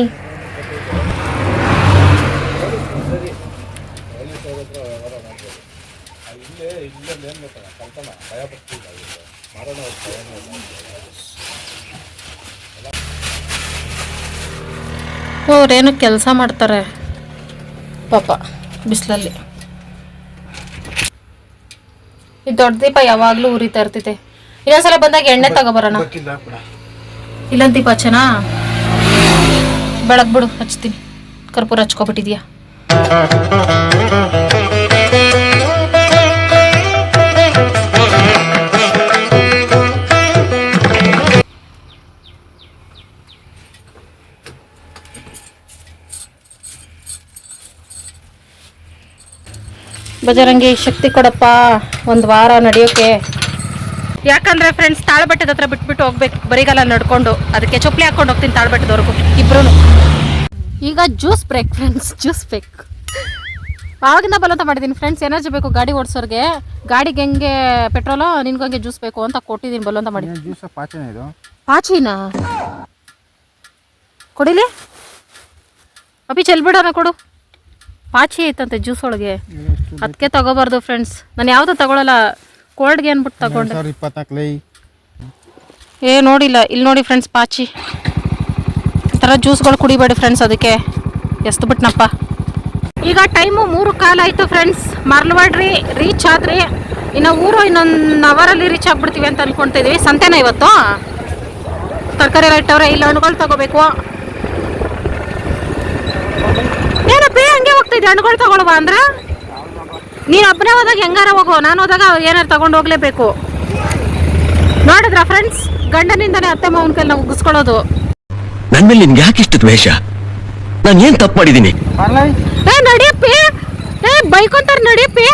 ಅವ್ರೇನು ಕೆಲಸ ಮಾಡ್ತಾರೆ. ಪಾಪ ಬಿಸಿಲಲ್ಲಿ. ಈ ದೊಡ್ಡ ದೀಪ ಯಾವಾಗಲೂ ಉರಿತಾ ಇರ್ತೈತೆ ಇನ್ನೊಂದ್ಸಲ ಬಂದಾಗ ಎಣ್ಣೆ ತಗೋಬರೋಣ. ಇಲ್ಲ ದೀಪ ಹಚ್ಚನಾ? ಬೆಳಗ್ ಬಿಡು ಹಚ್ತೀನಿ. ಕರ್ಪೂರ ಹಚ್ಕೊಬಿಟ್ಟಿದ್ಯಾ? ಬಜರಂಗಿ ಶಕ್ತಿ ಕೊಡಪ್ಪ. ಒಂದು ವಾರ ನಡೆಯೋಕೆ ಯಾಕಂದ್ರೆ ಫ್ರೆಂಡ್ಸ್ ತಾಳ್ಬಟ್ಟದ ಹತ್ರ ಬಿಟ್ಬಿಟ್ಟು ಹೋಗ್ಬೇಕು. ಬರಿಗಾಲ ನಡ್ಕೊಂಡು ಅದಕ್ಕೆ ಚೊಪ್ಲಿ ಹಾಕೊಂಡು ಹೋಗ್ತೀನಿ ತಾಳಬಟ್ಟದವರೆಗೂ ಇಬ್ರು ಈಗ ಜ್ಯೂಸ್ ಬ್ರೇಕ್ ಫ್ರೆಂಡ್ಸ್ ಜ್ಯೂಸ್ ಬೇಕು ಆವಾಗಿಂದ ಬಲವಂತ ಮಾಡಿದ್ದೀನಿ ಫ್ರೆಂಡ್ಸ್ ಎನರ್ಜಿ ಬೇಕು ಗಾಡಿ ಓಡಿಸೋರಿಗೆ. ಗಾಡಿಗೆ ಹೆಂಗೆ ಪೆಟ್ರೋಲು ನಿನ್ಗಂಗೆ ಹಂಗೆ ಜ್ಯೂಸ್ ಬೇಕು ಅಂತ ಕೊಟ್ಟಿದ್ದೀನಿ ಬಲವಂತ ಮಾಡಿ. ಜ್ಯೂಸ್ ಪಾಚನ ಇದು? ಪಾಚಿನಾ? ಕೊಡಿಲಿ? ಅಪ್ಪಿ ಚೆಲ್ಬಿಡೋಣ ಕೊಡು. ಪಾಚಿ ಐತಂತೆ ಜ್ಯೂಸ್ ಒಳಗೆ. ಅದಕ್ಕೆ ತಗೋಬಾರ್ದು ಫ್ರೆಂಡ್ಸ್ ನಾನು ಯಾವುದು ತಗೊಳಲ್ಲ. ಕೋಲ್ಡ್ಗೆ ಅನ್ಬಿಟ್ಟು ತಗೊಂಡೆ. ಏ ನೋಡಿಲ್ಲ. ಇಲ್ಲಿ ನೋಡಿ ಫ್ರೆಂಡ್ಸ್ ಪಾಚಿ. ಈ ಥರ ಜ್ಯೂಸ್ಗಳು ಕುಡಿಬೇಡಿ ಫ್ರೆಂಡ್ಸ್ ಅದಕ್ಕೆ. ಎಷ್ಟು ಬಿಟ್ನಪ್ಪ. ಈಗ ಟೈಮು ಮೂರು ಕಾಲ ಆಯಿತು ಫ್ರೆಂಡ್ಸ್ ಮರ್ಲ್ವಾಡ್ರಿ ರೀಚ್ ಆದ್ರಿ ಇನ್ನು ಊರು ಇನ್ನೊಂದು ಅವರಲ್ಲಿ ರೀಚ್ ಆಗ್ಬಿಡ್ತೀವಿ ಅಂತ ಅಂದ್ಕೊಳ್ತಿದ್ವಿ ಸಂತೆನ ಇವತ್ತು? ತರಕಾರಿ ಎಲ್ಲ ಇಟ್ಟವ್ರೆ ಇಲ್ಲಿ ಹಣ್ಣುಗಳು ತಗೋಬೇಕು. ಹೋಗ್ತಿದ್ದೆ ಹಣ್ಣುಗಳು ತಗೊಳ್ವಾ ಅಂದ್ರೆ? ನೀನು ಒಬ್ಬನೇ ಹೋದಾಗ ಹೆಂಗಾರ ಹೋಗೋ? ನಾನು ಹೋದಾಗ ಏನಾರು ತಗೊಂಡು ಹೋಗ್ಲೇಬೇಕು. ನೋಡಿದ್ರ ಫ್ರೆಂಡ್ಸ್ ಗಂಡನಿಂದನೇ ಅತ್ತೆ ಮಾವನ ಕೈಲಿ ನಾವು ಉಗಿಸ್ಕೊಳ್ಳೋದು. ನನ್ ಮೇಲೆ ನಿನ್ಗೆ ಯಾಕೆ ಇಷ್ಟು ದ್ವೇಷ ನಾನು ಏನ್ ತಪ್ಪು ಮಾಡಿದ್ದೀನಿ? ಏ ನಡಿಯಪ್ಪಿ! ಏ ಬೈಕೊಂತಾರ ನಡಿಯಪ್ಪಿ!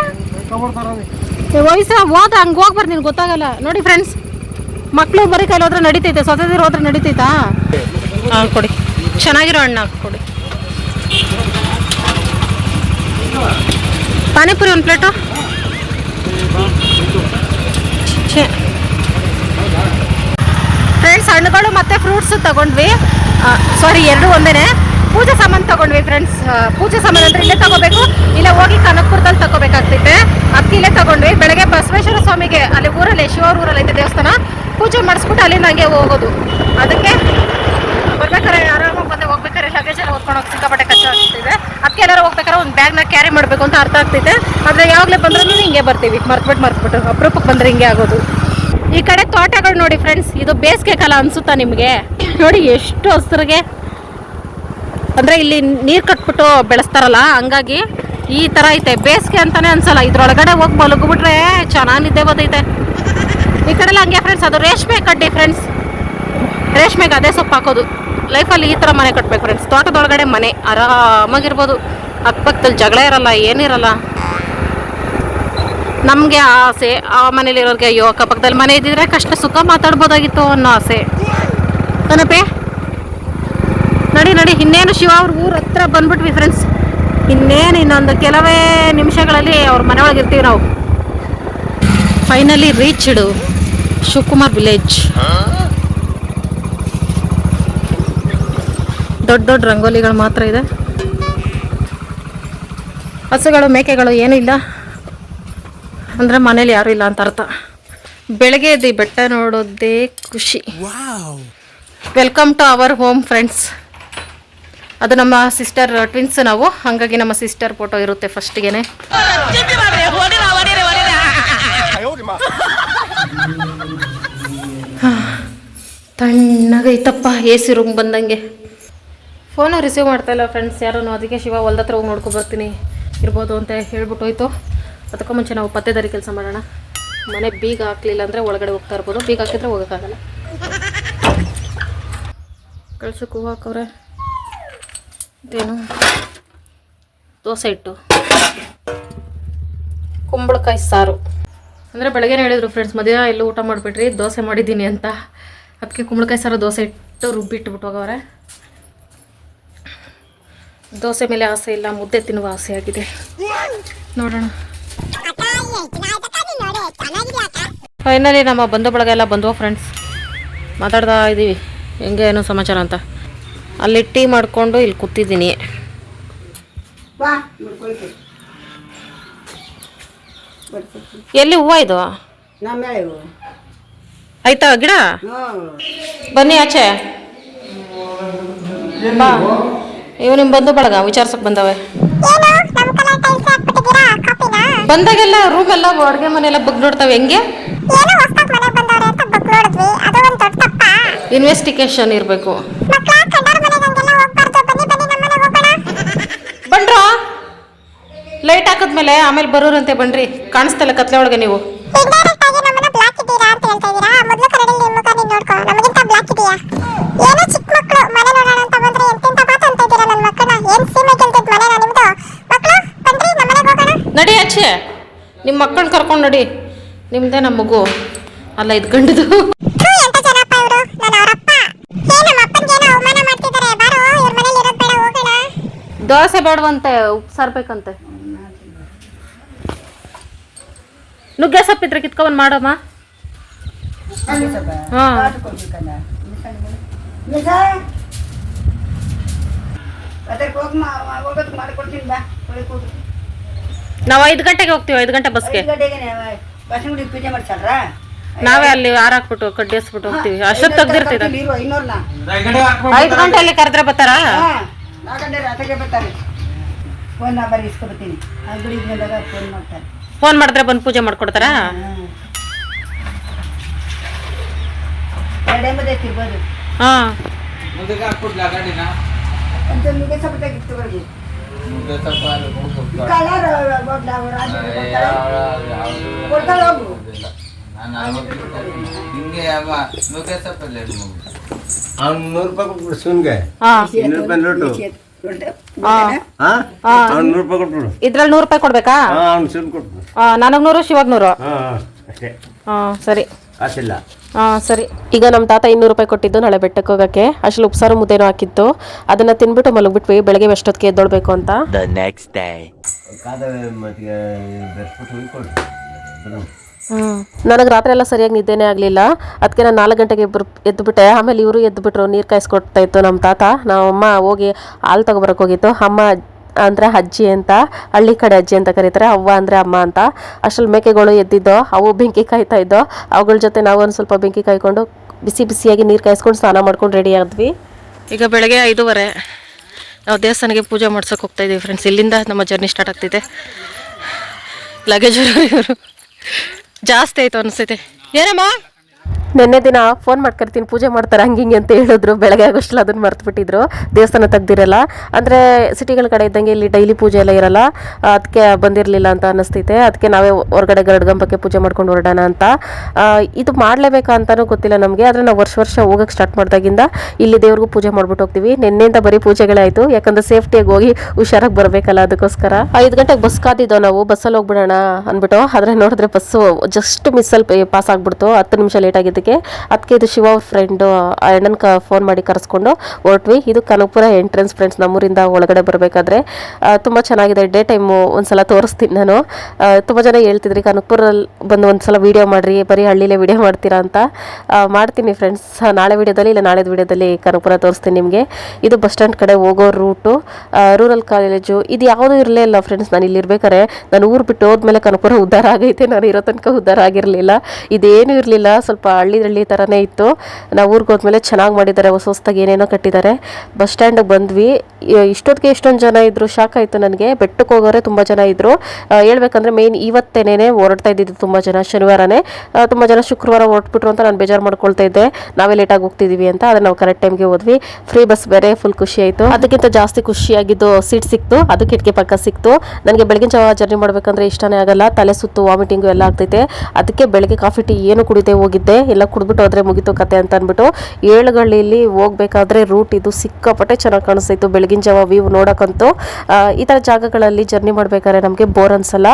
ವಯಸ್ಸ ಹೋದ ಹಂಗೆ ಹೋಗ್ಬಾರ್ದು ನಿನ್ಗೆ ಗೊತ್ತಾಗಲ್ಲ. ನೋಡಿ ಫ್ರೆಂಡ್ಸ್ ಮಕ್ಳು ಬರೀ ಕೈಲಿ ಹೋದ್ರೆ ನಡೀತೈತೆ ಸೊಸೆದಿರು ಹೋದ್ರೆ ನಡೀತೈತಾ? ಹಾಂ ಕೊಡಿ. ಚೆನ್ನಾಗಿರೋ ಅಣ್ಣ ಕೊಡಿ. ಪಾನಿಪುರಿ ಒಂದು ಪ್ಲೇಟು. ಫ್ರೆಂಡ್ಸ್ ಹಣ್ಣುಗಳು ಮತ್ತು ಫ್ರೂಟ್ಸ್ ತಗೊಂಡ್ವಿ. ಸಾರಿ ಎರಡು ಒಂದೇ ಪೂಜೆ ಸಾಮಾನು ತಗೊಂಡ್ವಿ ಫ್ರೆಂಡ್ಸ್ ಪೂಜೆ ಸಾಮಾನು ಅಂದರೆ ಇಲ್ಲೇ ತಗೋಬೇಕು. ಇಲ್ಲ ಹೋಗಿ ಕನಕಪುರದಲ್ಲಿ ತಗೋಬೇಕಾಗ್ತೈತೆ. ಅದಕ್ಕೆ ಇಲ್ಲೇ ತಗೊಂಡ್ವಿ. ಬೆಳಗ್ಗೆ ಬಸವೇಶ್ವರ ಸ್ವಾಮಿಗೆ, ಅಲ್ಲಿ ಊರಲ್ಲಿ, ಶಿವರ ಊರಲ್ಲಿ ಇದೆ ದೇವಸ್ಥಾನ, ಪೂಜೆ ಮಾಡಿಸ್ಬಿಟ್ಟು ಅಲ್ಲಿಂದ ಹಂಗೆ ಹೋಗೋದು. ಅದಕ್ಕೆ ಬರ್ಬೇಕಾರೆ, ಆರಾಮಾಗಿ ಬಂದೆ ಹೋಗ್ಬೇಕಾರೆ ಲಗೇಜಲ್ಲಿ ಓದ್ಕೊಂಡು ಹೋಗಿ ಸಿಕ್ಕಾಪಟ್ಟೆ ಆಗ್ತಿದೆ ಅದಕ್ಕೆ ಎಲ್ಲರೂ ಹೋಗ್ಬೇಕಾದ್ರೆ ಒಂದು ಬ್ಯಾಗ್ನ ಕ್ಯಾರಿ ಮಾಡಬೇಕು ಅಂತ ಅರ್ಥ ಆಗ್ತೈತೆ ಆದರೆ ಯಾವಾಗಲೇ ಬಂದ್ರೂ ಹಿಂಗೆ ಬರ್ತೀವಿ. ಮರ್ತ್ಬಿಟ್ಟು ಮರ್ತ್ಬಿಟ್ಟು ಅಪರೂಪಕ್ಕೆ ಬಂದ್ರೆ ಹಿಂಗೆ ಆಗೋದು. ಈ ಕಡೆ ತೋಟಗಳು ನೋಡಿ ಫ್ರೆಂಡ್ಸ್ ಇದು ಬೇಸಿಗೆ ಕಾಲ ಅನ್ಸುತ್ತಾ ನಿಮಗೆ? ನೋಡಿ ಎಷ್ಟು ಹಸ್ರಿಗೆ. ಅಂದರೆ ಇಲ್ಲಿ ನೀರು ಕಟ್ಬಿಟ್ಟು ಬೆಳೆಸ್ತಾರಲ್ಲ, ಹಂಗಾಗಿ ಈ ಥರ ಐತೆ. ಬೇಸಿಗೆ ಅಂತಲೇ ಅನ್ಸಲ್ಲ, ಇದ್ರೊಳಗಡೆ ಹೋಗಿ ಮಲಗಿಬಿಟ್ರೆ ಚೆನ್ನಾಗಿ ನಿದ್ದೆ ಬದೈತೆ ಈ ಕಡೆಲ್ಲ ಹಂಗೆ ಫ್ರೆಂಡ್ಸ್ ಅದು ರೇಷ್ಮೆ ಕಡ್ಡಿ ಫ್ರೆಂಡ್ಸ್ ರೇಷ್ಮೆಗೆ ಅದೇ ಸೊಪ್ಪು ಹಾಕೋದು. ಲೈಫಲ್ಲಿ ಈ ಥರ ಮನೆ ಕಟ್ಟಬೇಕು ಫ್ರೆಂಡ್ಸ್ ತೋಟದೊಳಗಡೆ ಮನೆ, ಆರಾಮಾಗಿರ್ಬೋದು. ಅಕ್ಕಪಕ್ಕದಲ್ಲಿ ಜಗಳ ಇರಲ್ಲ ಏನಿರಲ್ಲ ನಮಗೆ ಆಸೆ, ಆ ಮನೇಲಿರೋರಿಗೆ ಅಯ್ಯೋ, ಅಕ್ಕಪಕ್ಕದಲ್ಲಿ ಮನೆ ಇದ್ದಿದ್ರೆ ಕಷ್ಟ, ಸುಖ ಮಾತಾಡ್ಬೋದಾಗಿತ್ತು ಅನ್ನೋ ಆಸೆ. ಕನಪೆ? ನಡಿ ನಡಿ, ಇನ್ನೇನು ಶಿವ ಅವ್ರ ಊರ ಹತ್ರ ಬಂದ್ಬಿಟ್ವಿ ಫ್ರೆಂಡ್ಸ್ ಇನ್ನೇನು ಇನ್ನೊಂದು ಕೆಲವೇ ನಿಮಿಷಗಳಲ್ಲಿ ಅವ್ರ ಮನೆ ಇರ್ತೀವಿ ನಾವು. ಫೈನಲಿ ರೀಚ್ಡು ಶಿವಕುಮಾರ್ ವಿಲೇಜ್ ದೊಡ್ಡ ದೊಡ್ಡ ರಂಗೋಲಿಗಳು ಮಾತ್ರ ಇದೆ. ಹಸುಗಳು ಮೇಕೆಗಳು ಏನೂ ಇಲ್ಲ. ಅಂದರೆ ಮನೇಲಿ ಯಾರೂ ಇಲ್ಲ ಅಂತ ಅರ್ಥ. ಬೆಳಗ್ಗೆ ಎದ್ದು ಈ ಬೆಟ್ಟ ನೋಡೋದೇ ಖುಷಿ. Welcome to our home friends ಅದು ನಮ್ಮ ಸಿಸ್ಟರ್ ಟ್ವಿನ್ಸ್ ನಾವು. ಹಾಗಾಗಿ ನಮ್ಮ ಸಿಸ್ಟರ್ ಫೋಟೋ ಇರುತ್ತೆ ಫಸ್ಟ್ಗೆ <laughs> ತಣ್ಣಗೈತಪ್ಪ ಎ ಸಿ ರೂಮ್ ಬಂದಂಗೆ. ಫೋನು ರಿಸೀವ್ ಮಾಡ್ತಾ ಇಲ್ಲ ಫ್ರೆಂಡ್ಸ್ ಯಾರೂ ಅದಕ್ಕೆ ಶಿವ ಹೊಲ್ದ ಹತ್ರ ಹೋಗಿ ನೋಡ್ಕೊ ಬರ್ತೀನಿ. ಇರ್ಬೋದು ಅಂತ ಹೇಳ್ಬಿಟ್ಟು ಹೋಯ್ತು. ಅದಕ್ಕೂ ಮುಂಚೆ ನಾವು ಪತ್ತೆದಾರಿ ಕೆಲಸ ಮಾಡೋಣ. ಮನೆ ಬೀಗ ಹಾಕ್ಲಿಲ್ಲ ಅಂದರೆ ಒಳಗಡೆ ಹೋಗ್ತಾ ಇರ್ಬೋದು. ಬೀಗ ಹಾಕಿದ್ರೆ ಹೋಗೋಕ್ಕಾಗಲ್ಲ. ಕಳ್ಸಕ್ಕೆ ಹೂವು ಹಾಕವ್ರೆ. ಇದೇನು? ದೋಸೆ ಇಟ್ಟು ಕುಂಬಳಕಾಯಿ ಸಾರು. ಅಂದರೆ ಬೆಳಗ್ಗೆ ಹೇಳಿದ್ರು ಫ್ರೆಂಡ್ಸ್ ಮಧ್ಯಾಹ್ನ ಎಲ್ಲೂ ಊಟ ಮಾಡಿಬಿಟ್ರಿ, ದೋಸೆ ಮಾಡಿದ್ದೀನಿ ಅಂತ. ಅದಕ್ಕೆ ಕುಂಬಳಕಾಯಿ ಸಾರು, ದೋಸೆ ಇಟ್ಟು ರುಬ್ಬಿಟ್ಬಿಟ್ಟು ಹೋಗವ್ರೆ. ದೋಸೆ ಮೇಲೆ ಆಸೆ ಇಲ್ಲ ಮುದ್ದೆ ತಿನ್ನುವ ಆಸೆ ಆಗಿದೆ. ನೋಡೋಣ. ಫೈನಲಿ ನಮ್ಮ ಬಂಧು ಬಳಗ ಎಲ್ಲ ಬಂದ್ವು ಫ್ರೆಂಡ್ಸ್ ಮಾತಾಡ್ತಾ ಇದ್ದೀವಿ ಹೆಂಗೆ ಏನೋ ಸಮಾಚಾರ ಅಂತ. ಅಲ್ಲಿ ಟೀ ಮಾಡಿಕೊಂಡು ಇಲ್ಲಿ ಕೂತಿದ್ದೀನಿ. ಎಲ್ಲಿ ಹೂವು ಇದು? ಆಯ್ತಾ ಗಿಡ? ಬನ್ನಿ ಆಚೆ. ಬಾ ಇವು ನಿಮ್ಮ ಬಂಧು ಬಳಗ ವಿಚಾರ್ಸಕ್ ಬಂದವೆ. ನಮ್ ಬಂದಾಗೆಲ್ಲ ರೂಮ್ ಎಲ್ಲ ಅಡ್ಗೆ ಮನೆಲ್ಲ ಬಗ್ ನೋಡ್ತಾವೆ ಹೆಂಗೆ? ಇನ್ವೆಸ್ಟಿಗೇಷನ್ ಇರಬೇಕು. ಬನ್ರ ಲೈಟ್ ಹಾಕಿದ್ಮೇಲೆ ಆಮೇಲೆ ಬರೋರಂತೆ ಬನ್ರಿ ಕಾಣಿಸ್ತಲ್ಲ ಕತ್ಲೆ ಒಳಗೆ ನೀವು. ನಿಮ್ ಏನೋ ಚಿಕ್ಕ ಮಕ್ಕಳು ಮನೆ ನೋಡೋಣ ಅಂತ ಬಂದ್ರೆ ಎಂತೆಂತ ಮಾತು ಅಂತ ಇದ್ದೀರಾ ನನ್ನ ಮಕ್ಕಳನ್ನ ಏನ್ ಸೀಮೆ ಗೆಲ್ತೈತ್ ಮನೆನಾ ನಿಮ್ದು ಮಕ್ಕಳು ಬನ್ರಿ ನಮ್ಮ ಮನೆಗೆ ಹೋಗೋಣ ನಡಿ ಆಚೆ. ನಿಮ್ಮ ಮಕ್ಕಳನ್ನ ಕರ್ಕೊಂಡು ನಡಿ. ನಿಮ್ದೇ ನಮ್ಮ ಮಗು. ಅಲ್ಲ ಇದು ಗಂಡದು. ದೋಸೆ ಬೇಡವಂತೆ ಜನಪ್ಪ ಇವರು? ನುಗ್ಗೆ ಅವರಪ್ಪ. ಏ ನಮ್ಮ ಮಾಡಮ್ಮ ಏನೋ ಅವಮಾನ ಮಾಡಿಕೊಡ್ತೀನಿ ಬಾರೋ ಇವ್ರ ಮನೇಲಿ ನಾವು ಐದು ಗಂಟೆಗೆ ಹೋಗ್ತೀವಿ ಐದು ಗಂಟೆ ಬಸ್ಗೆ ಪೂಜೆ ಮಾಡ್ಸಲ್ರ? ನಾವೇ ಅಲ್ಲಿ ಹಾರ ಹಾಕ್ಬಿಟ್ಟು ಕಡ್ಡಿ ಹಸ್ಬಿಟ್ಟು ಹೋಗ್ತೀವಿ ಅಷ್ಟೊತ್ತು ತೆಗ್ದಿರ್ತೀರ? ಐದು ಗಂಟೆ ಅಲ್ಲಿ ಕರೆದ್ರೆ ಬರ್ತಾರಾ? ಫೋನ್ ಮಾಡಿದ್ರೆ ಬಂದು ಪೂಜೆ ಮಾಡ್ಕೊಡ್ತಾರಾ? ಹಾಂ. ಕಲರ್ ಕೊಡ್ತಾಳೆ ಹೋಗು ನೂರು ರೂಪಾಯಿ ಕೊಟ್ಬಿಡು ಸುನ್ಗೆ ಇನ್ನೂರು ನೋಟು ಇದ್ರಲ್ಲಿ ನೂರು ರೂಪಾಯಿ ಕೊಡ್ಬೇಕಾ ನನಗ್ ನೂರು ಶಿವಾಗ ನೂರು ಸರಿ. ಕಾಸಿಲ್ಲ ಹಾ ಸರಿ. ಈಗ ನಮ್ಮ ತಾತ ಇನ್ನೂರು ರೂಪಾಯಿ ಕೊಟ್ಟಿದ್ದು ನಾಳೆ ಬೆಟ್ಟಕ್ಕೆ ಹೋಗಕ್ಕೆ. ಅಷ್ಟು ಉಪ್ಸಾರು ಮುದ್ದೆನೂ ಹಾಕಿತ್ತು. ಅದನ್ನ ತಿನ್ಬಿಟ್ಟು ಮಲಗ್ಬಿಟ್ವಿ. ಬೆಳಗ್ಗೆ ಎಷ್ಟೊತ್ತಿಗೆ ಎದ್ದೊಳ್ಬೇಕು ಅಂತ. ನೆಕ್ಸ್ಟ್ ನನಗೆ ರಾತ್ರಿ ಎಲ್ಲ ಸರಿಯಾಗಿ ನಿದ್ದೆನೇ ಆಗಲಿಲ್ಲ. ಅದಕ್ಕೆ ನಾನು ನಾಲ್ಕು ಗಂಟೆಗೆ ಇಬ್ಬರು ಎದ್ದುಬಿಟ್ಟೆ ಆಮೇಲೆ ಇವರು ಎದ್ದುಬಿಟ್ರು ನೀರು ಕಾಯಿಸ್ಕೊಡ್ತಾ ಇತ್ತು ನಮ್ಮ ತಾತ. ನಾವು ಅಮ್ಮ ಹೋಗಿ ಹಾಲು ತಗೊಬರಕ್ಕೆ ಹೋಗಿತ್ತು. ಅಮ್ಮ ಅಂದರೆ ಅಜ್ಜಿ ಅಂತ, ಹಳ್ಳಿ ಕಡೆ ಅಜ್ಜಿ ಅಂತ ಕರೀತಾರೆ, ಅವ್ವ ಅಂದರೆ ಅಮ್ಮ ಅಂತ. ಅಷ್ಟ್ರಲ್ಲಿ ಮೇಕೆಗಳು ಎದ್ದಿದ್ದೋ, ಅವು ಬೆಂಕಿ ಕಾಯ್ತಾ ಇದ್ದೋ, ಅವುಗಳ ಜೊತೆ ನಾವು ಒಂದು ಸ್ವಲ್ಪ ಬೆಂಕಿ ಕಾಯ್ಕೊಂಡು ಬಿಸಿ ಬಿಸಿಯಾಗಿ ನೀರು ಕಾಯಿಸ್ಕೊಂಡು ಸ್ನಾನ ಮಾಡ್ಕೊಂಡು ರೆಡಿ ಆದ್ವಿ. ಈಗ ಬೆಳಗ್ಗೆ ಐದೂವರೆ, ನಾವು ದೇವಸ್ಥಾನಕ್ಕೆ ಪೂಜೆ ಮಾಡ್ಸೋಕೆ ಹೋಗ್ತಾ ಇದ್ದೀವಿ ಫ್ರೆಂಡ್ಸ್ ಇಲ್ಲಿಂದ ನಮ್ಮ ಜರ್ನಿ ಸ್ಟಾರ್ಟ್ ಆಗ್ತಿದೆ. ಲಗೇಜ್ ಜಾಸ್ತಿ ಆಯಿತು ಅನಿಸ್ತೈತೆ. ಏನಮ್ಮ? ನಿನ್ನೆ ದಿನ ಫೋನ್ ಮಾಡ್ಕರ್ತೀನಿ, ಪೂಜೆ ಮಾಡ್ತಾರೆ, ಹಂಗೆ ಹಿಂಗೆ ಅಂತ ಹೇಳಿದ್ರು. ಬೆಳಗ್ಗೆ ಆಗೋಷ್ಟಲ್ಲ ಅದನ್ನ ಮರ್ತು ಬಿಟ್ಟಿದ್ರು ದೇವಸ್ಥಾನ ತೆಗ್ದಿರಲ್ಲ. ಅಂದರೆ ಸಿಟಿಗಳ ಕಡೆ ಇದ್ದಂಗೆ ಇಲ್ಲಿ ಡೈಲಿ ಪೂಜೆ ಎಲ್ಲ ಇರಲ್ಲ. ಅದಕ್ಕೆ ಬಂದಿರಲಿಲ್ಲ ಅಂತ ಅನ್ನಿಸ್ತೈತೆ ಅದಕ್ಕೆ ನಾವೇ ಹೊರಗಡೆ ಗರಡ್ಗಂಬಕ್ಕೆ ಪೂಜೆ ಮಾಡ್ಕೊಂಡು ಹೊರಡೋಣ ಅಂತ. ಇದು ಮಾಡಲೇಬೇಕಾ ಅಂತಲೂ ಗೊತ್ತಿಲ್ಲ ನಮಗೆ. ಆದರೆ ನಾವು ವರ್ಷ ವರ್ಷ ಹೋಗಕ್ಕೆ ಸ್ಟಾರ್ಟ್ ಮಾಡಿದಾಗಿಂದ ಇಲ್ಲಿ ದೇವ್ರಿಗೂ ಪೂಜೆ ಮಾಡ್ಬಿಟ್ಟು ಹೋಗ್ತೀವಿ. ನಿನ್ನೆಯಿಂದ ಬರೀ ಪೂಜೆಗಳೇ ಆಯಿತು. ಯಾಕಂದ್ರೆ ಸೇಫ್ಟಿಯಾಗಿ ಹೋಗಿ ಹುಷಾರಾಗಿ ಬರಬೇಕಲ್ಲ ಅದಕ್ಕೋಸ್ಕರ. ಐದು ಗಂಟೆಗೆ ಬಸ್ ಕಾದಿದ್ದೋ ನಾವು ಬಸ್ಸಲ್ಲಿ ಹೋಗ್ಬಿಡೋಣ ಅಂದ್ಬಿಟ್ಟು. ಆದರೆ ನೋಡಿದ್ರೆ ಬಸ್ಸು ಜಸ್ಟ್ ಮಿಸ್ಸಲ್ಲಿ ಪಾಸ್ ಆಗ್ಬಿಡ್ತು. ಹತ್ತು ನಿಮಿಷ ಲೇಟ್ ಆಗಿದ್ದಕ್ಕೆ ಅದಕ್ಕೆ ಇದು ಶಿವ ಅವ್ರ ಫ್ರೆಂಡು ಅಣ್ಣನ ಕ ಫೋನ್ ಮಾಡಿ ಕರೆಸ್ಕೊಂಡು ಹೊರಟ್ವಿ. ಇದು ಕನಕಪುರ ಎಂಟ್ರೆನ್ಸ್ ಫ್ರೆಂಡ್ಸ್ ನಮ್ಮೂರಿಂದ ಒಳಗಡೆ ಬರಬೇಕಾದ್ರೆ ತುಂಬ ಚೆನ್ನಾಗಿದೆ. ಡೇ ಟೈಮು ಒಂದ್ಸಲ ತೋರಿಸ್ತೀನಿ ನಾನು. ತುಂಬ ಜನ ಹೇಳ್ತಿದ್ರಿ ಕನಕಪುರಲ್ಲಿ ಬಂದು ಒಂದ್ಸಲ ವೀಡಿಯೋ ಮಾಡಿರಿ, ಬರೀ ಹಳ್ಳಿಲೇ ವೀಡಿಯೋ ಮಾಡ್ತೀರಾ ಅಂತ. ಮಾಡ್ತೀನಿ ಫ್ರೆಂಡ್ಸ್ ನಾಳೆ ವೀಡಿಯೋದಲ್ಲಿ ಇಲ್ಲ, ನಾಳೆದ ವೀಡಿಯೋದಲ್ಲಿ ಕನಕಪುರ ತೋರಿಸ್ತೀನಿ ನಿಮಗೆ. ಇದು ಬಸ್ ಸ್ಟ್ಯಾಂಡ್ ಕಡೆ ಹೋಗೋ ರೂಟು ರೂರಲ್ ಕಾಲೇಜು ಇದು ಯಾವುದೂ ಇರಲೇ ಇಲ್ಲ ಫ್ರೆಂಡ್ಸ್ ನಾನು ಇಲ್ಲಿ ಇರ್ಬೇಕಾರೆ ನಾನು ಊರು ಬಿಟ್ಟು ಹೋದ್ಮೇಲೆ ಕನಕಪುರ ಉದ್ಧಾರ ಆಗೈತೆ. ನಾನು ಇರೋ ತನಕ ಉದ್ಧಾರ ಆಗಿರಲಿಲ್ಲ. ಇದೇನೂ ಇರಲಿಲ್ಲ. ಸ್ವಲ್ಪ ಹಳ್ಳಿ ಥರನೇ ಇತ್ತು. ನಾವು ಊರಿಗೆ ಹೋದ್ಮೇಲೆ ಚೆನ್ನಾಗಿ ಮಾಡಿದ್ದಾರೆ, ಹೊಸ ಹೊಸ್ದಾಗಿ ಏನೇನೋ ಕಟ್ಟಿದ್ದಾರೆ. ಬಸ್ ಸ್ಟ್ಯಾಂಡಿಗೆ ಬಂದ್ವಿ. ಇಷ್ಟೊತ್ತಿಗೆ ಎಷ್ಟೊಂದು ಜನ ಇದ್ದರು ಶಾಕ್ ಆಯಿತು ನನಗೆ. ಬೆಟ್ಟಕ್ಕೆ ಹೋಗೋರೆ ತುಂಬ ಜನ ಇದ್ದರು ಹೇಳ್ಬೇಕಂದ್ರೆ ಮೇನ್ ಇವತ್ತೇನೇ ಹೊರಡ್ತಾ ಇದ್ದಿದ್ದು ತುಂಬ ಜನ, ಶನಿವಾರನೇ. ತುಂಬ ಜನ ಶುಕ್ರವಾರ ಹೊರಟ್ಬಿಟ್ರು ಅಂತ ನಾನು ಬೇಜಾರು ಮಾಡ್ಕೊಳ್ತಾ ಇದ್ದೆ. ನಾವೇ ಲೇಟಾಗಿ ಹೋಗ್ತಿದ್ದೀವಿ ಅಂತ, ಆದರೆ ನಾವು ಕರೆಕ್ಟ್ ಟೈಮ್ಗೆ ಹೋದ್ವಿ. ಫ್ರೀ ಬಸ್ ಬೇರೆ ಫುಲ್ ಖುಷಿ ಆಯಿತು. ಅದಕ್ಕಿಂತ ಜಾಸ್ತಿ ಖುಷಿಯಾಗಿದ್ದು ಸೀಟ್ ಸಿಕ್ತು. ಅದು ಕಿಟಕಿ ಪಕ್ಕ ಸಿಕ್ತು. ನನಗೆ ಬೆಳಗಿನ ಜಾವ ಜರ್ನಿ ಮಾಡಬೇಕಂದ್ರೆ ಇಷ್ಟನೇ ಆಗಲ್ಲ. ತಲೆ ಸುತ್ತು ವಾಮಿಟಿಂಗು ಎಲ್ಲ ಆಗ್ತೈತೆ. ಅದಕ್ಕೆ ಬೆಳಗ್ಗೆ ಕಾಫಿ ಟೀ ಏನು ಕುಡಿದೆ ಹೋಗಿದ್ದೆ. ಎಲ್ಲ ಕುಡ್ಬಿಟ್ಟು ಹೋದ್ರೆ ಮುಗಿತು ಕತೆ ಅಂತ ಅಂದ್ಬಿಟ್ಟು ಏಳುಗಳಲ್ಲಿ ಹೋಗ್ಬೇಕಾದ್ರೆ ರೂಟ್ ಇದು ಸಿಕ್ಕಾಪಟ್ಟೆ ಚೆನ್ನಾಗಿ ಕಾಣಿಸ್ತಾಯಿತ್ತು ಬೆಳಗಿನ ಜಾವ ವ್ಯೂ ನೋಡೋಕ್ಕಂತೂ. ಈ ಥರ ಜಾಗಗಳಲ್ಲಿ ಜರ್ನಿ ಮಾಡಬೇಕಾದ್ರೆ ನಮಗೆ ಬೋರ್ ಅನ್ಸಲ್ಲ.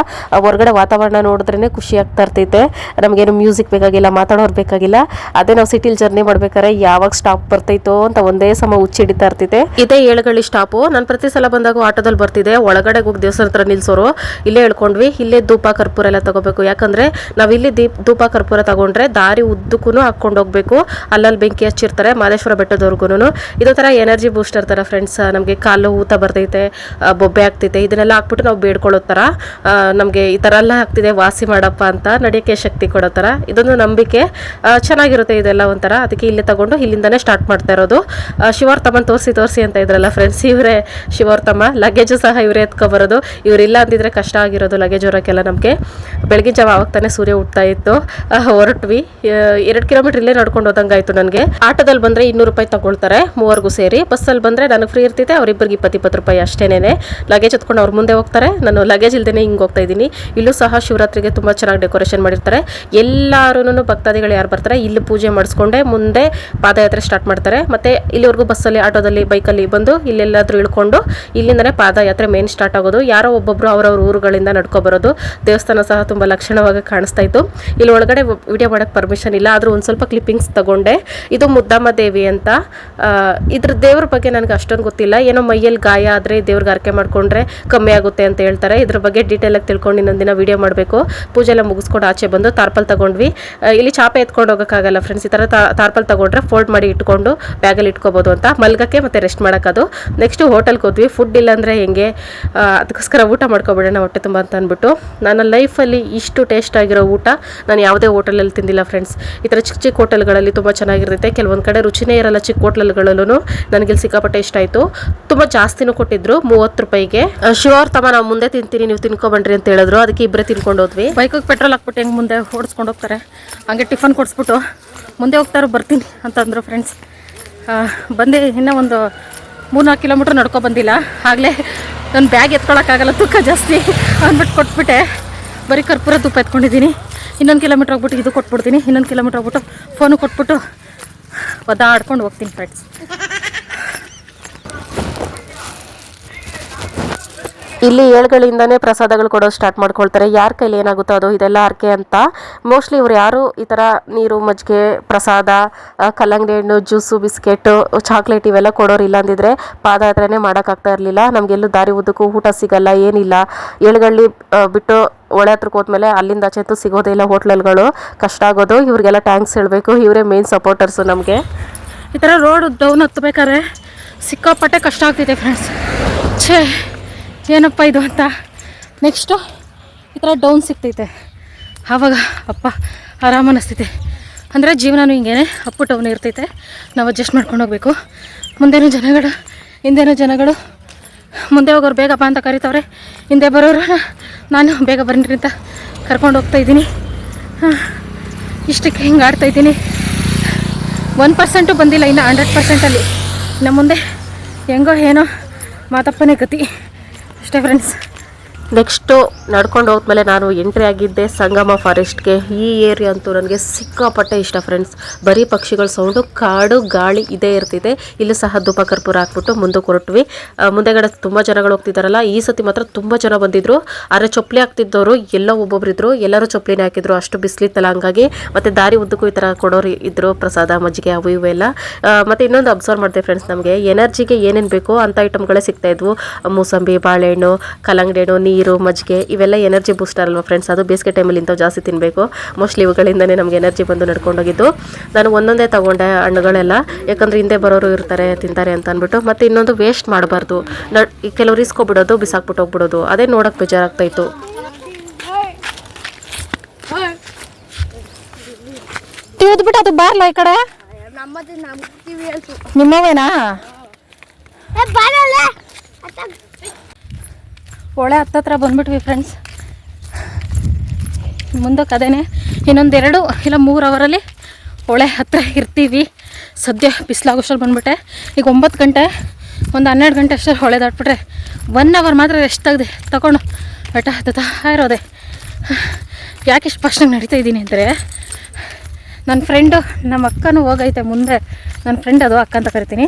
ಹೊರಗಡೆ ವಾತಾವರಣ ನೋಡಿದ್ರೇ ಖುಷಿ ಆಗ್ತಾ ಇರ್ತೈತೆ. ನಮಗೇನು ಮ್ಯೂಸಿಕ್ ಬೇಕಾಗಿಲ್ಲ, ಮಾತಾಡೋರು ಬೇಕಾಗಿಲ್ಲ. ಅದೇ ನಾವು ಸಿಟಿಲಿ ಜರ್ನಿ ಮಾಡ್ಬೇಕಾದ್ರೆ ಯಾವಾಗ ಸ್ಟಾಪ್ ಬರ್ತೈತೋ ಅಂತ ಒಂದೇ ಸಮ ಹುಚ್ಚಿಡಿತಾ ಇರ್ತೈತೆ. ಇದೇ ಏಳುಗಳ್ಳಿ ಸ್ಟಾಪು ನಾನು ಪ್ರತಿ ಸಲ ಬಂದಾಗ ಆಟೋದಲ್ಲಿ ಬರ್ತಿದೆ ಒಳಗಡೆ ಹೋಗಿ ದೇವಸ್ಥಾನ ಹತ್ರ ನಿಲ್ಸೋರು. ಇಲ್ಲೇ ಹೇಳ್ಕೊಂಡ್ವಿ, ಇಲ್ಲೇ ಧೂಪ ಕರ್ಪೂರ ಎಲ್ಲ ತಗೋಬೇಕು. ಯಾಕಂದ್ರೆ ನಾವು ಇಲ್ಲಿ ದೀಪ್, ಧೂಪ ಕರ್ಪೂರ ತಗೊಂಡ್ರೆ ದಾರಿ ಉದ್ದಕ್ಕೂ ಹಾಕ್ಕೊಂಡು ಹೋಗಬೇಕು. ಅಲ್ಲಲ್ಲಿ ಬೆಂಕಿ ಹಚ್ಚಿರ್ತಾರೆ ಮಾದೇಶ್ವರ ಬೆಟ್ಟದವರೆಗೂ ಇದೊಂಥರ ಎನರ್ಜಿ ಬೂಸ್ಟರ್ ಥರ ಫ್ರೆಂಡ್ಸ್ ನಮಗೆ ಕಾಲು ಊತ ಬರ್ತೈತೆ ಬೊಬ್ಬೆ ಆಗ್ತೈತೆ ಇದನ್ನೆಲ್ಲ ಹಾಕ್ಬಿಟ್ಟು ನಾವು ಬೇಡ್ಕೊಳ್ಳೋ ಥರ ನಮಗೆ ಈ ಥರ ಎಲ್ಲ ಆಗ್ತಿದೆ ವಾಸಿ ಮಾಡಪ್ಪ ಅಂತ ನಡೆಯೋಕ್ಕೆ ಶಕ್ತಿ ಕೊಡೋ ಥರ. ಇದೊಂದು ನಂಬಿಕೆ. ಚೆನ್ನಾಗಿರುತ್ತೆ ಇದೆಲ್ಲ ಒಂಥರ. ಅದಕ್ಕೆ ಇಲ್ಲೇ ತಗೊಂಡು ಇಲ್ಲಿಂದನೇ ಸ್ಟಾರ್ಟ್ ಮಾಡ್ತಾ ಇರೋದು. ಆ, ಶಿವರ್ ತಮ್ಮನ ತೋರಿಸಿ ತೋರಿಸಿ ಅಂತ ಇದ್ರಲ್ಲ ಫ್ರೆಂಡ್ಸ್ ಇವರೇ ಶಿವರ್ ತಮ್ಮ. ಲಗೇಜು ಸಹ ಇವರೇ ಎತ್ಕೊಬರೋದು. ಇವರಿಲ್ಲ ಅಂದಿದ್ರೆ ಕಷ್ಟ ಆಗಿರೋದು ಲಗೇಜ್ ಹೊರಕ್ಕೆಲ್ಲ ನಮಗೆ. ಬೆಳಗಿನ ಜಾವ ಆವಾಗ ತಾನೇ ಸೂರ್ಯ ಹುಟ್ಟಾ ಇತ್ತು. ಹೊರಟ್ವಿ. ಎರಡು ಕಿಲೋಮೀಟರ್ ಇಲ್ಲೇ ನಡ್ಕೊಂಡು ಹೋದಂಗಾಯ್ತು ನನಗೆ. ಆಟೋದಲ್ಲಿ ಬಂದರೆ ಇನ್ನೂರು ರೂಪಾಯಿ ತಗೊಳ್ತಾರೆ ಮೂವರ್ಗೂ ಸೇರಿ. ಬಸ್ಸಲ್ಲಿ ಬಂದರೆ ನನಗೆ ಫ್ರೀ ಇರ್ತೈತೆ ಅವರಿಬ್ಬರಿಗೆ ಇಪ್ಪತ್ತು ಇಪ್ಪತ್ತು ರೂಪಾಯಿ ಅಷ್ಟೇನೆ ಲಗೇಜ್ ಎತ್ಕೊಂಡು ಅವ್ರ ಮುಂದೆ ಹೋಗ್ತಾರೆ. ನಾನು ಲಗೇಜ್ ಇಲ್ಲದೇನೆ ಹಿಂಗೆ ಹೋಗ್ತಾ ಇದ್ದೀನಿ. ಇಲ್ಲೂ ಸಹ ಶಿವರಾತ್ರಿಗೆ ತುಂಬ ಚೆನ್ನಾಗಿ ಡೆಕೋರೇಷನ್ ಮಾಡಿರ್ತಾರೆ. ಎಲ್ಲರೂ ಭಕ್ತಾದಿಗಳು ಯಾರು ಬರ್ತಾರೆ, ಇಲ್ಲಿ ಪೂಜೆ ಮಾಡಿಸ್ಕೊಂಡೆ, ಮುಂದೆ ಪಾದಯಾತ್ರೆ ಸ್ಟಾರ್ಟ್ ಮಾಡ್ತಾರೆ. ಮತ್ತೆ ಇಲ್ಲಿವರೆಗೂ ಬಸ್ಸಲ್ಲಿ, ಆಟೋದಲ್ಲಿ, ಬೈಕಲ್ಲಿ ಬಂದು ಇಲ್ಲೆಲ್ಲಾದರೂ ಇಳ್ಕೊಂಡು ಇಲ್ಲಿಂದನೇ ಪಾದಯಾತ್ರೆ ಮೇನ್ ಸ್ಟಾರ್ಟ್ ಆಗೋದು. ಯಾರೋ ಒಬ್ಬೊಬ್ರು ಅವರವ್ರ ಊರುಗಳಿಂದ ನಡ್ಕೊಬರೋದು ದೇವಸ್ಥಾನ ಸಹ ತುಂಬ ಲಕ್ಷಣವಾಗಿ ಕಾಣಿಸ್ತಾ ಇತ್ತು. ಇಲ್ಲಿ ಒಳಗಡೆ ವಿಡಿಯೋ ಮಾಡೋಕ್ಕೆ ಪರ್ಮಿಷನ್ ಇಲ್ಲ. ಆದರೂ ಒಂದು ಸ್ವಲ್ಪ ಕ್ಲಿಪ್ಪಿಂಗ್ಸ್ ತಗೊಂಡೆ. ಇದು ಮುದ್ದಮ್ಮ ದೇವಿ ಅಂತ. ಇದ್ರ ದೇವ್ರ ಬಗ್ಗೆ ನನಗೆ ಅಷ್ಟೊಂದು ಗೊತ್ತಿಲ್ಲ. ಏನೋ ಮೈಯಲ್ಲಿ ಗಾಯ ಆದರೆ ದೇವ್ರಿಗೆ ಅರ್ಕೆ ಮಾಡಿಕೊಂಡ್ರೆ ಕಮ್ಮಿ ಆಗುತ್ತೆ ಅಂತ ಹೇಳ್ತಾರೆ. ಇದ್ರ ಬಗ್ಗೆ ಡೀಟೇಲಾಗಿ ತಿಳ್ಕೊಂಡು ಇನ್ನೊಂದು ದಿನ ವಿಡಿಯೋ ಮಾಡಬೇಕು. ಪೂಜೆ ಎಲ್ಲ ಮುಗಿಸ್ಕೊಂಡು ಆಚೆ ಬಂದು ತಾರ್ಪಲ್ ತಗೊಂಡ್ವಿ. ಇಲ್ಲಿ ಚಾಪೆ ಎತ್ಕೊಂಡು ಹೋಗೋಕ್ಕಾಗಲ್ಲ ಫ್ರೆಂಡ್ಸ್ ಈ ಥರ ತಾರ್ಪಲ್ ತಗೊಂಡ್ರೆ ಫೋಲ್ಡ್ ಮಾಡಿ ಇಟ್ಕೊಂಡು ಬ್ಯಾಗಲ್ಲಿ ಇಟ್ಕೋಬೋದು ಅಂತ. ಮಲ್ಗಕ್ಕೆ ಮತ್ತು ರೆಸ್ಟ್ ಮಾಡೋಕ್ಕದು ನೆಕ್ಸ್ಟು ಹೋಟೆಲ್ಗೆ ಹೋದ್ವಿ. ಫುಡ್ ಇಲ್ಲಾಂದರೆ ಹೆಂಗೆ? ಅದಕ್ಕೋಸ್ಕರ ಊಟ ಮಾಡ್ಕೊಬಿಡೋಣ ಹೊಟ್ಟೆ ತುಂಬ ಅಂತ ಅಂದ್ಬಿಟ್ಟು. ನನ್ನ ಲೈಫಲ್ಲಿ ಇಷ್ಟು ಟೇಸ್ಟ್ ಆಗಿರೋ ಊಟ ನಾನು ಯಾವುದೇ ಹೋಟೆಲಲ್ಲಿ ತಿಂದಿಲ್ಲ ಫ್ರೆಂಡ್ಸ್ ಈ ಥರ ಚಿಕ್ಕ ಚಿಕ್ಕ ಹೋಟೆಲ್ಗಳಲ್ಲಿ ತುಂಬ ಚೆನ್ನಾಗಿರುತ್ತೆ. ಕೆಲವೊಂದು ಕಡೆ ರುಚಿನೇ ಇರಲ್ಲ ಚಿಕ್ಕ ಹೋಟೆಲ್ಗಳಲ್ಲೂ ನನಗೆ ಸಿಕ್ಕಾಪಟ್ಟೆ ಇಷ್ಟ ಆಯಿತು. ತುಂಬ ಜಾಸ್ತಿನೂ ಕೊಟ್ಟಿದ್ರು, ಮೂವತ್ತು ರೂಪಾಯಿಗೆ. ಶಿವರ್ ತಮ್ಮ ನಾವು ಮುಂದೆ ತಿಂತೀನಿ, ನೀವು ತಿನ್ಕೊಬಂಡ್ರಿ ಅಂತ ಹೇಳಿದ್ರು. ಅದಕ್ಕೆ ಇಬ್ಬರೇ ತಿನ್ಕೊಂಡು ಹೋದ್ವಿ. ಬೈಕಿಗೆ ಪೆಟ್ರೋಲ್ ಹಾಕ್ಬಿಟ್ಟು ಹೆಂಗೆ ಮುಂದೆ ಓಡಿಸ್ಕೊಂಡು ಹೋಗ್ತಾರೆ? ಹಂಗೆ ಟಿಫನ್ ಕೊಡಿಸ್ಬಿಟ್ಟು ಮುಂದೆ ಹೋಗ್ತಾರೋ ಬರ್ತೀನಿ ಅಂತಂದರು ಫ್ರೆಂಡ್ಸ್ ಬಂದು, ಇನ್ನೂ ಒಂದು ಮೂರ್ನಾಲ್ಕು ಕಿಲೋಮೀಟ್ರ್ ನಡ್ಕೊ ಬಂದಿಲ್ಲ. ಆಗಲೇ ನನ್ನ ಬ್ಯಾಗ್ ಎತ್ಕೊಳಕ್ಕಾಗಲ್ಲ, ತೂಕ ಜಾಸ್ತಿ ಅಂದ್ಬಿಟ್ಟು ಕೊಟ್ಬಿಟ್ಟೆ. ಬರೀ ಕರ್ಪೂರ ತುಪ್ಪ ಎತ್ಕೊಂಡಿದ್ದೀನಿ. ಇನ್ನೊಂದು ಕಿಲೋಮೀಟ್ರ್ ಹೋಗ್ಬಿಟ್ಟು ಇದು ಕೊಟ್ಬಿಡ್ತೀನಿ. ಇನ್ನೊಂದು ಕಿಲೋಮೀಟ್ರ್ ಹೋಗ್ಬಿಟ್ಟು ಫೋನು ಕೊಟ್ಬಿಟ್ಟು ಒದ್ದಾಡ್ಕೊಂಡು ಹೋಗ್ತೀನಿ ಫ್ರೆಂಡ್ಸ್ ಇಲ್ಲಿ ಏಳುಗಳಿಂದನೇ ಪ್ರಸಾದಗಳು ಕೊಡೋದು ಸ್ಟಾರ್ಟ್ ಮಾಡ್ಕೊಳ್ತಾರೆ. ಯಾರ ಕೈಲಿ ಏನಾಗುತ್ತೋ ಅದು, ಇದೆಲ್ಲ ಹರಕೆ ಅಂತ. ಮೋಸ್ಟ್ಲಿ ಇವ್ರು ಯಾರು ಈ ಥರ ನೀರು, ಮಜ್ಜಿಗೆ, ಪ್ರಸಾದ ಕಲ್ಲಂಗಡಿ ಹಣ್ಣು ಜ್ಯೂಸು ಬಿಸ್ಕೆಟು ಚಾಕ್ಲೇಟ್ ಇವೆಲ್ಲ ಕೊಡೋರು ಇಲ್ಲ ಅಂದಿದ್ರೆ ಪಾದಯಾತ್ರೆನೇ ಮಾಡೋಕ್ಕಾಗ್ತಾ ಇರಲಿಲ್ಲ. ನಮಗೆಲ್ಲೂ ದಾರಿ ಉದ್ದಕ್ಕೂ ಊಟ ಸಿಗಲ್ಲ, ಏನಿಲ್ಲ. ಏಳುಗಳ್ಳಿ ಬಿಟ್ಟು ಒಳೆ ಹತ್ರಕ್ಕೆ ಹೋದ್ಮೇಲೆ ಅಲ್ಲಿಂದ ಆಚೆಂತೂ ಸಿಗೋದೇ ಇಲ್ಲ ಹೋಟ್ಲಲ್ಗಳು. ಕಷ್ಟ ಆಗೋದು. ಇವ್ರಿಗೆಲ್ಲ ಟ್ಯಾಂಕ್ಸ್ ಹೇಳಬೇಕು. ಇವರೇ ಮೇನ್ ಸಪೋರ್ಟರ್ಸು ನಮಗೆ. ಈ ಥರ ರೋಡ್ ಡೌನ್ ಹತ್ಬೇಕಾದ್ರೆ ಸಿಕ್ಕಾಪಟ್ಟೆ ಕಷ್ಟ ಆಗ್ತಿದೆ ಫ್ರೆಂಡ್ಸ್ ಛೇ. ಏನಪ್ಪ ಇದು ಅಂತ. ನೆಕ್ಸ್ಟು ಈ ಥರ ಡೌನ್ ಸಿಗ್ತೈತೆ. ಆವಾಗ ಅಪ್ಪ ಆರಾಮ ಅನ್ನಿಸ್ತೈತೆ ಅಂದರೆ ಜೀವನನೂ ಹಿಂಗೇನೆ ಅಪ್ಪು ಟೌನ್ ಇರ್ತೈತೆ. ನಾವು ಅಡ್ಜಸ್ಟ್ ಮಾಡ್ಕೊಂಡು ಹೋಗ್ಬೇಕು. ಮುಂದೇನೂ ಜನಗಳು, ಹಿಂದೇನೋ ಜನಗಳು, ಮುಂದೆ ಹೋಗೋರು ಬೇಗಪ್ಪ ಅಂತ ಕರಿತವ್ರೆ. ಹಿಂದೆ ಬರೋರು ನಾನು ಬೇಗ ಬರ್ರಿ ಅಂತ ಕರ್ಕೊಂಡು ಹೋಗ್ತಾ ಇದ್ದೀನಿ. ಇಷ್ಟಕ್ಕೆ ಹಿಂಗೆ ಆಡ್ತಾ ಇದ್ದೀನಿ. ಒನ್ ಪರ್ಸೆಂಟು ಬಂದಿಲ್ಲ, ಇನ್ನು ಹಂಡ್ರೆಡ್ ಪರ್ಸೆಂಟಲ್ಲಿ ಇನ್ನು ಮುಂದೆ ಹೆಂಗೋ ಏನೋ ಮಾತಪ್ಪನೇ ಗತಿ. ಅಷ್ಟೇ ಫ್ರೆಂಡ್ಸ್ ನೆಕ್ಸ್ಟು ನಡ್ಕೊಂಡು ಹೋದ್ಮೇಲೆ ನಾನು ಎಂಟ್ರಿ ಆಗಿದ್ದೆ ಸಂಗಮ ಫಾರೆಸ್ಟ್ಗೆ. ಈ ಏರಿಯಾ ಅಂತೂ ನನಗೆ ಸಿಕ್ಕಾಪಟ್ಟೆ ಇಷ್ಟ ಫ್ರೆಂಡ್ಸ್. ಬರೀ ಪಕ್ಷಿಗಳ ಸೌಂಡು, ಕಾಡು, ಗಾಳಿ ಇದೇ ಇರ್ತಿದೆ. ಇಲ್ಲಿ ಸಹ ಧೂಪ ಕರ್ಪೂರ ಹಾಕ್ಬಿಟ್ಟು ಮುಂದಕ್ಕೆ ಹೊರಟ್ವಿ ಮುಂದೆಗಡೆ ತುಂಬ ಜನಗಳು ಹೋಗ್ತಿದ್ದಾರಲ್ಲ ಈ ಸತಿ ಮಾತ್ರ ತುಂಬ ಜನ ಬಂದಿದ್ರು. ಆದರೆ ಚೊಪ್ಲಿ ಹಾಕ್ತಿದ್ದವರು, ಎಲ್ಲ ಒಬ್ಬೊಬ್ರು ಇದ್ರು, ಎಲ್ಲರೂ ಚೊಪ್ಲಿನೇ ಹಾಕಿದ್ರು. ಅಷ್ಟು ಬಿಸಿಲಿತ್ತಲ್ಲ ಹಂಗಾಗಿ ಮತ್ತು ದಾರಿ ಉದ್ದಕ್ಕೂ ಈ ಥರ ಕೊಡೋರು ಇದ್ದರು ಪ್ರಸಾದ, ಮಜ್ಜಿಗೆ, ಅವು ಇವು ಎಲ್ಲ. ಮತ್ತೆ ಇನ್ನೊಂದು ಅಬ್ಸರ್ವ್ ಮಾಡಿದೆ ಫ್ರೆಂಡ್ಸ್ ನಮಗೆ, ಎನರ್ಜಿಗೆ ಏನೇನು ಬೇಕೋ ಅಂಥ ಐಟಮ್ಗಳೇ ಸಿಗ್ತಾ ಇದ್ವು. ಮೂಸಂಬಿ, ಬಾಳೆಹಣ್ಣು, ಕಲ್ಲಂಗಡಿ ಹಣ್ಣು, ನೀರು. ಮಜ್ಜಿಗೆ ಇವೆಲ್ಲ ಎನರ್ಜಿ ಬೂಸ್ಟರ್ ಅಲ್ವಾ ಫ್ರೆಂಡ್ಸ್ ಅದು ಬೇಸಿಗೆ ಟೈಮಲ್ಲಿ ಇಂಥವು ಜಾಸ್ತಿ ತಿನ್ನಬೇಕು ಮೋಸ್ಟ್ಲಿ ಇವುಗಳಿಂದನೇ ನಮಗೆ ಎನರ್ಜಿ ಬಂದು ನಡ್ಕೊಂಡೋಗಿದ್ದು. ನಾನು ಒಂದೊಂದೇ ತಗೊಂಡೆ ಹಣ್ಣುಗಳೆಲ್ಲ. ಯಾಕಂದರೆ ಹಿಂದೆ ಬರೋರು ಇರ್ತಾರೆ ತಿಂತಾರೆ ಅಂತ ಅಂದ್ಬಿಟ್ಟು. ಮತ್ತೆ ಇನ್ನೊಂದು ವೇಸ್ಟ್ ಮಾಡಬಾರ್ದು. ನ ಈ ಕೆಲವರು ಇಸ್ಕೊಬಿಡೋದು ಬಿಸಾಕ್ಬಿಟ್ಟು ಹೋಗ್ಬಿಡೋದು. ಅದೇ ನೋಡೋಕೆ ಬೇಜಾರಾಗ್ತಾಯಿತ್ತು ತಿವಿದ್ಬಿಟ್ಟು ಅದು ಬಾರ್ಲ ಈ ಕಡೆ? ನಿಮ್ಮವೇನಾ? ಹೊಳೆ ಹತ್ತತ್ರ ಬಂದ್ಬಿಟ್ವಿ ಫ್ರೆಂಡ್ಸ್ ಮುಂದಕ್ಕೆ ಅದೇನೆ ಇನ್ನೊಂದೆರಡು ಇಲ್ಲ ಮೂರು ಅವರಲ್ಲಿ ಹೊಳೆ ಹತ್ತಿರ ಇರ್ತೀವಿ. ಸದ್ಯ ಬಿಸಿಲಾಗೋಷ್ಟಲ್ಲಿ ಬಂದ್ಬಿಟ್ಟೆ. ಈಗ ಒಂಬತ್ತು ಗಂಟೆ, ಒಂದು ಹನ್ನೆರಡು ಗಂಟೆ ಅಷ್ಟೇ ಹೊಳೆ ದಾಟ್ಬಿಟ್ರೆ ಒನ್ ಅವರ್ ಮಾತ್ರ ರೆಸ್ಟ್ ತೆಗ್ದೆ ತಗೊಂಡು ಬೆಟ್ಟ ಹತ್ತುತ್ತಾ ಇರೋದೆ. ಯಾಕೆ ಇಷ್ಟು ಫಸ್ಟಾಗಿ ನಡೀತಾ ಇದ್ದೀನಿ ಅಂದರೆ ನನ್ನ ಫ್ರೆಂಡು ನಮ್ಮ ಅಕ್ಕನೂ ಹೋಗೈತೆ ಮುಂದೆ. ನನ್ನ ಫ್ರೆಂಡ್ ಅದು ಅಕ್ಕ ಅಂತ ಕರಿತೀನಿ.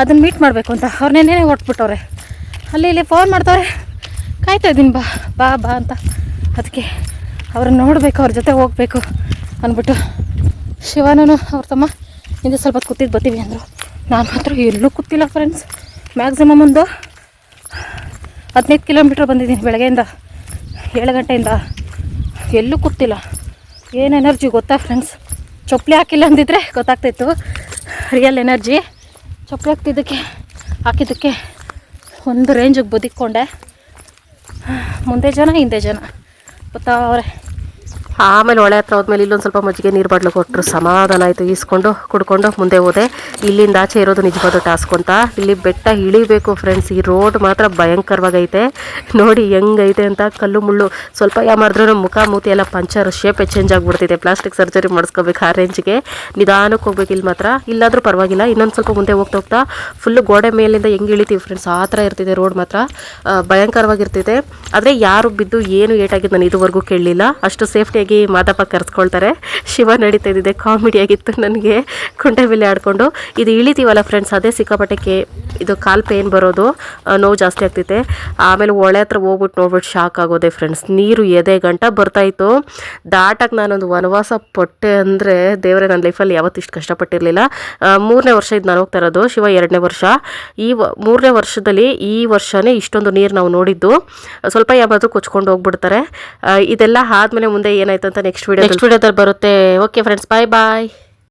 ಅದನ್ನು ಮೀಟ್ ಮಾಡಬೇಕು ಅಂತ. ಅವ್ರನ್ನೇನೇ ನೆನ್ನೆ ಹೊಟ್ಬಿಟ್ಟವ್ರೆ ಅಲ್ಲಿ ಇಲ್ಲಿ ಫೋನ್ ಮಾಡ್ತವ್ರೆ. ಕಾಯ್ತಾ ಇದ್ದೀನಿ, ಬಾ ಬಾ ಬಾ ಅಂತ. ಅದಕ್ಕೆ ಅವ್ರನ್ನ ನೋಡಬೇಕು, ಅವ್ರ ಜೊತೆ ಹೋಗಬೇಕು ಅಂದ್ಬಿಟ್ಟು ಶಿವನೂ ಅವ್ರ ತಮ್ಮ ಹಿಂದೆ ಸ್ವಲ್ಪ ಕೂತಿದ್ದು ಬರ್ತೀವಿ ಅಂದರು. ನಾನು ಮಾತ್ರ ಎಲ್ಲೂ ಕೂತಿಲ್ಲ ಫ್ರೆಂಡ್ಸ್ ಮ್ಯಾಕ್ಸಿಮಮ್ ಒಂದು ಹದಿನೈದು ಕಿಲೋಮೀಟ್ರ್ ಬಂದಿದ್ದೀನಿ ಬೆಳಗ್ಗೆಯಿಂದ, ಏಳು ಗಂಟೆಯಿಂದ. ಎಲ್ಲೂ ಕೂತಿಲ್ಲ. ಏನು ಎನರ್ಜಿ ಗೊತ್ತಾ ಫ್ರೆಂಡ್ಸ್ ಚಪ್ಪಲಿ ಹಾಕಿಲ್ಲ ಅಂದಿದ್ರೆ ಗೊತ್ತಾಗ್ತಿತ್ತು ರಿಯಲ್ ಎನರ್ಜಿ ಚಪ್ಪಲಿ ಹಾಕ್ತಿದ್ದಕ್ಕೆ, ಹಾಕಿದ್ದಕ್ಕೆ ಒಂದು ರೇಂಜಿಗೆ ಬದುಕೊಂಡೆ ಮುಂದೆ ಜನ ಹಿಂದೆ ಜನ ಗೊತ್ತಾ ಅವರೇ ಆಮೇಲೆ ಹೊಳೆ ಹತ್ರ ಹೋದ್ಮೇಲೆ ಇಲ್ಲೊಂದು ಸ್ವಲ್ಪ ಮಜ್ಜಿಗೆ ನೀರು ಬಾಟ್ಲು ಕೊಟ್ಟರು ಸಮಾಧಾನ ಆಯಿತು. ಈಸ್ಕೊಂಡು, ಕುಡ್ಕೊಂಡು ಮುಂದೆ ಹೋದೆ. ಇಲ್ಲಿಂದ ಆಚೆ ಇರೋದು ನಿಜವಾದ ಟಾಸ್ಕ್ ಅಂತ. ಇಲ್ಲಿ ಬೆಟ್ಟ ಇಳಿಬೇಕು ಫ್ರೆಂಡ್ಸ್ ಈ ರೋಡ್ ಮಾತ್ರ ಭಯಂಕರವಾಗೈತೆ. ನೋಡಿ ಹೆಂಗೈತೆ ಅಂತ ಕಲ್ಲು ಮುಳ್ಳು. ಸ್ವಲ್ಪ ನಮ್ಮ ಮುಖ, ಮೂತಿ ಎಲ್ಲ ಪಂಚರ್ ಶೇಪ್ ಚೇಂಜ್ ಆಗಿಬಿಡ್ತಿದೆ. ಪ್ಲಾಸ್ಟಿಕ್ ಸರ್ಜರಿ ಮಾಡಿಸ್ಕೋಬೇಕು ಆ ರೇಂಜ್ಗೆ ನಿಧಾನಕ್ಕೆ ಹೋಗ್ಬೇಕು ಇಲ್ಲಿ ಮಾತ್ರ. ಇಲ್ಲಾದರೂ ಪರವಾಗಿಲ್ಲ. ಇನ್ನೊಂದು ಸ್ವಲ್ಪ ಮುಂದೆ ಹೋಗ್ತಾ ಹೋಗ್ತಾ ಫುಲ್ಲು ಗೋಡೆ ಮೇಲಿಂದ ಹೆಂಗೆ ಇಳಿತೀವಿ ಫ್ರೆಂಡ್ಸ್ ಆ ಥರ ಇರ್ತಿದೆ ರೋಡ್ ಮಾತ್ರ. ಭಯಂಕರವಾಗಿರ್ತಿದೆ. ಆದರೆ ಯಾರು ಬಿದ್ದು ಏನು ಏಟಾಗಿದ್ದು ನಾನು ಇದುವರೆಗೂ ಕೇಳಲಿಲ್ಲ. ಅಷ್ಟು ಸೇಫ್ಟಿಯಾಗಿ ಮಾದಪ್ಪ ಕರೆಸ್ಕೊಳ್ತಾರೆ. ಶಿವ ನಡೀತಾ ಇದ್ದಿದೆ ಕಾಮಿಡಿ ಆಗಿತ್ತು ನನಗೆ. ಕುಂಟೆ ಬಿಲ್ಲೆ ಆಡಿಕೊಂಡು. ಇದು ಇಳಿತೀವಲ್ಲ ಫ್ರೆಂಡ್ಸ್ ಅದೇ ಸಿಕ್ಕಾಪಟ್ಟೆಕ್ಕೆ ಇದು ಕಾಲು ಪೇನ್ ಬರೋದು? ನೋವು ಜಾಸ್ತಿ ಆಗ್ತೈತೆ ಆಮೇಲೆ ಒಳೆ ಹತ್ರ ಹೋಗ್ಬಿಟ್ಟು ನೋಡ್ಬಿಟ್ಟು ಶಾಕ್ ಆಗೋದೆ ಫ್ರೆಂಡ್ಸ್ ನೀರು ಎದೆ ಗಂಟ ಬರ್ತಾಯಿತ್ತು ದಾಟಕ್ಕೆ ನಾನೊಂದು ವನವಾಸ ಪಟ್ಟೆ ಅಂದರೆ ದೇವರೇ ನನ್ನ ಲೈಫಲ್ಲಿ ಯಾವತ್ತೂ ಇಷ್ಟು ಕಷ್ಟಪಟ್ಟಿರಲಿಲ್ಲ. ಮೂರನೇ ವರ್ಷ ಇದು ನಾನು ಹೋಗ್ತಾ ಇರೋದು, ಶಿವ ಎರಡನೇ ವರ್ಷ. ಈ ಮೂರನೇ ವರ್ಷದಲ್ಲಿ ಈ ವರ್ಷನೇ ಇಷ್ಟೊಂದು ನೀರು ನಾವು ನೋಡಿದ್ದು. ಸ್ವಲ್ಪ ಯಾವಾದರೂ ಕೊಚ್ಕೊಂಡು ಹೋಗ್ಬಿಡ್ತಾರೆ. ಇದೆಲ್ಲ ಆದಮೇಲೆ ಮುಂದೆ ಏನಾಯ್ತು ಅಂತ ನೆಕ್ಸ್ಟ್ ವಿಡಿಯೋ ನೆಕ್ಸ್ಟ್ ವಿಡಿಯೋದಲ್ಲಿ ಬರುತ್ತೆ. ಓಕೆ ಫ್ರೆಂಡ್ಸ್ ಬಾಯ್ ಬಾಯ್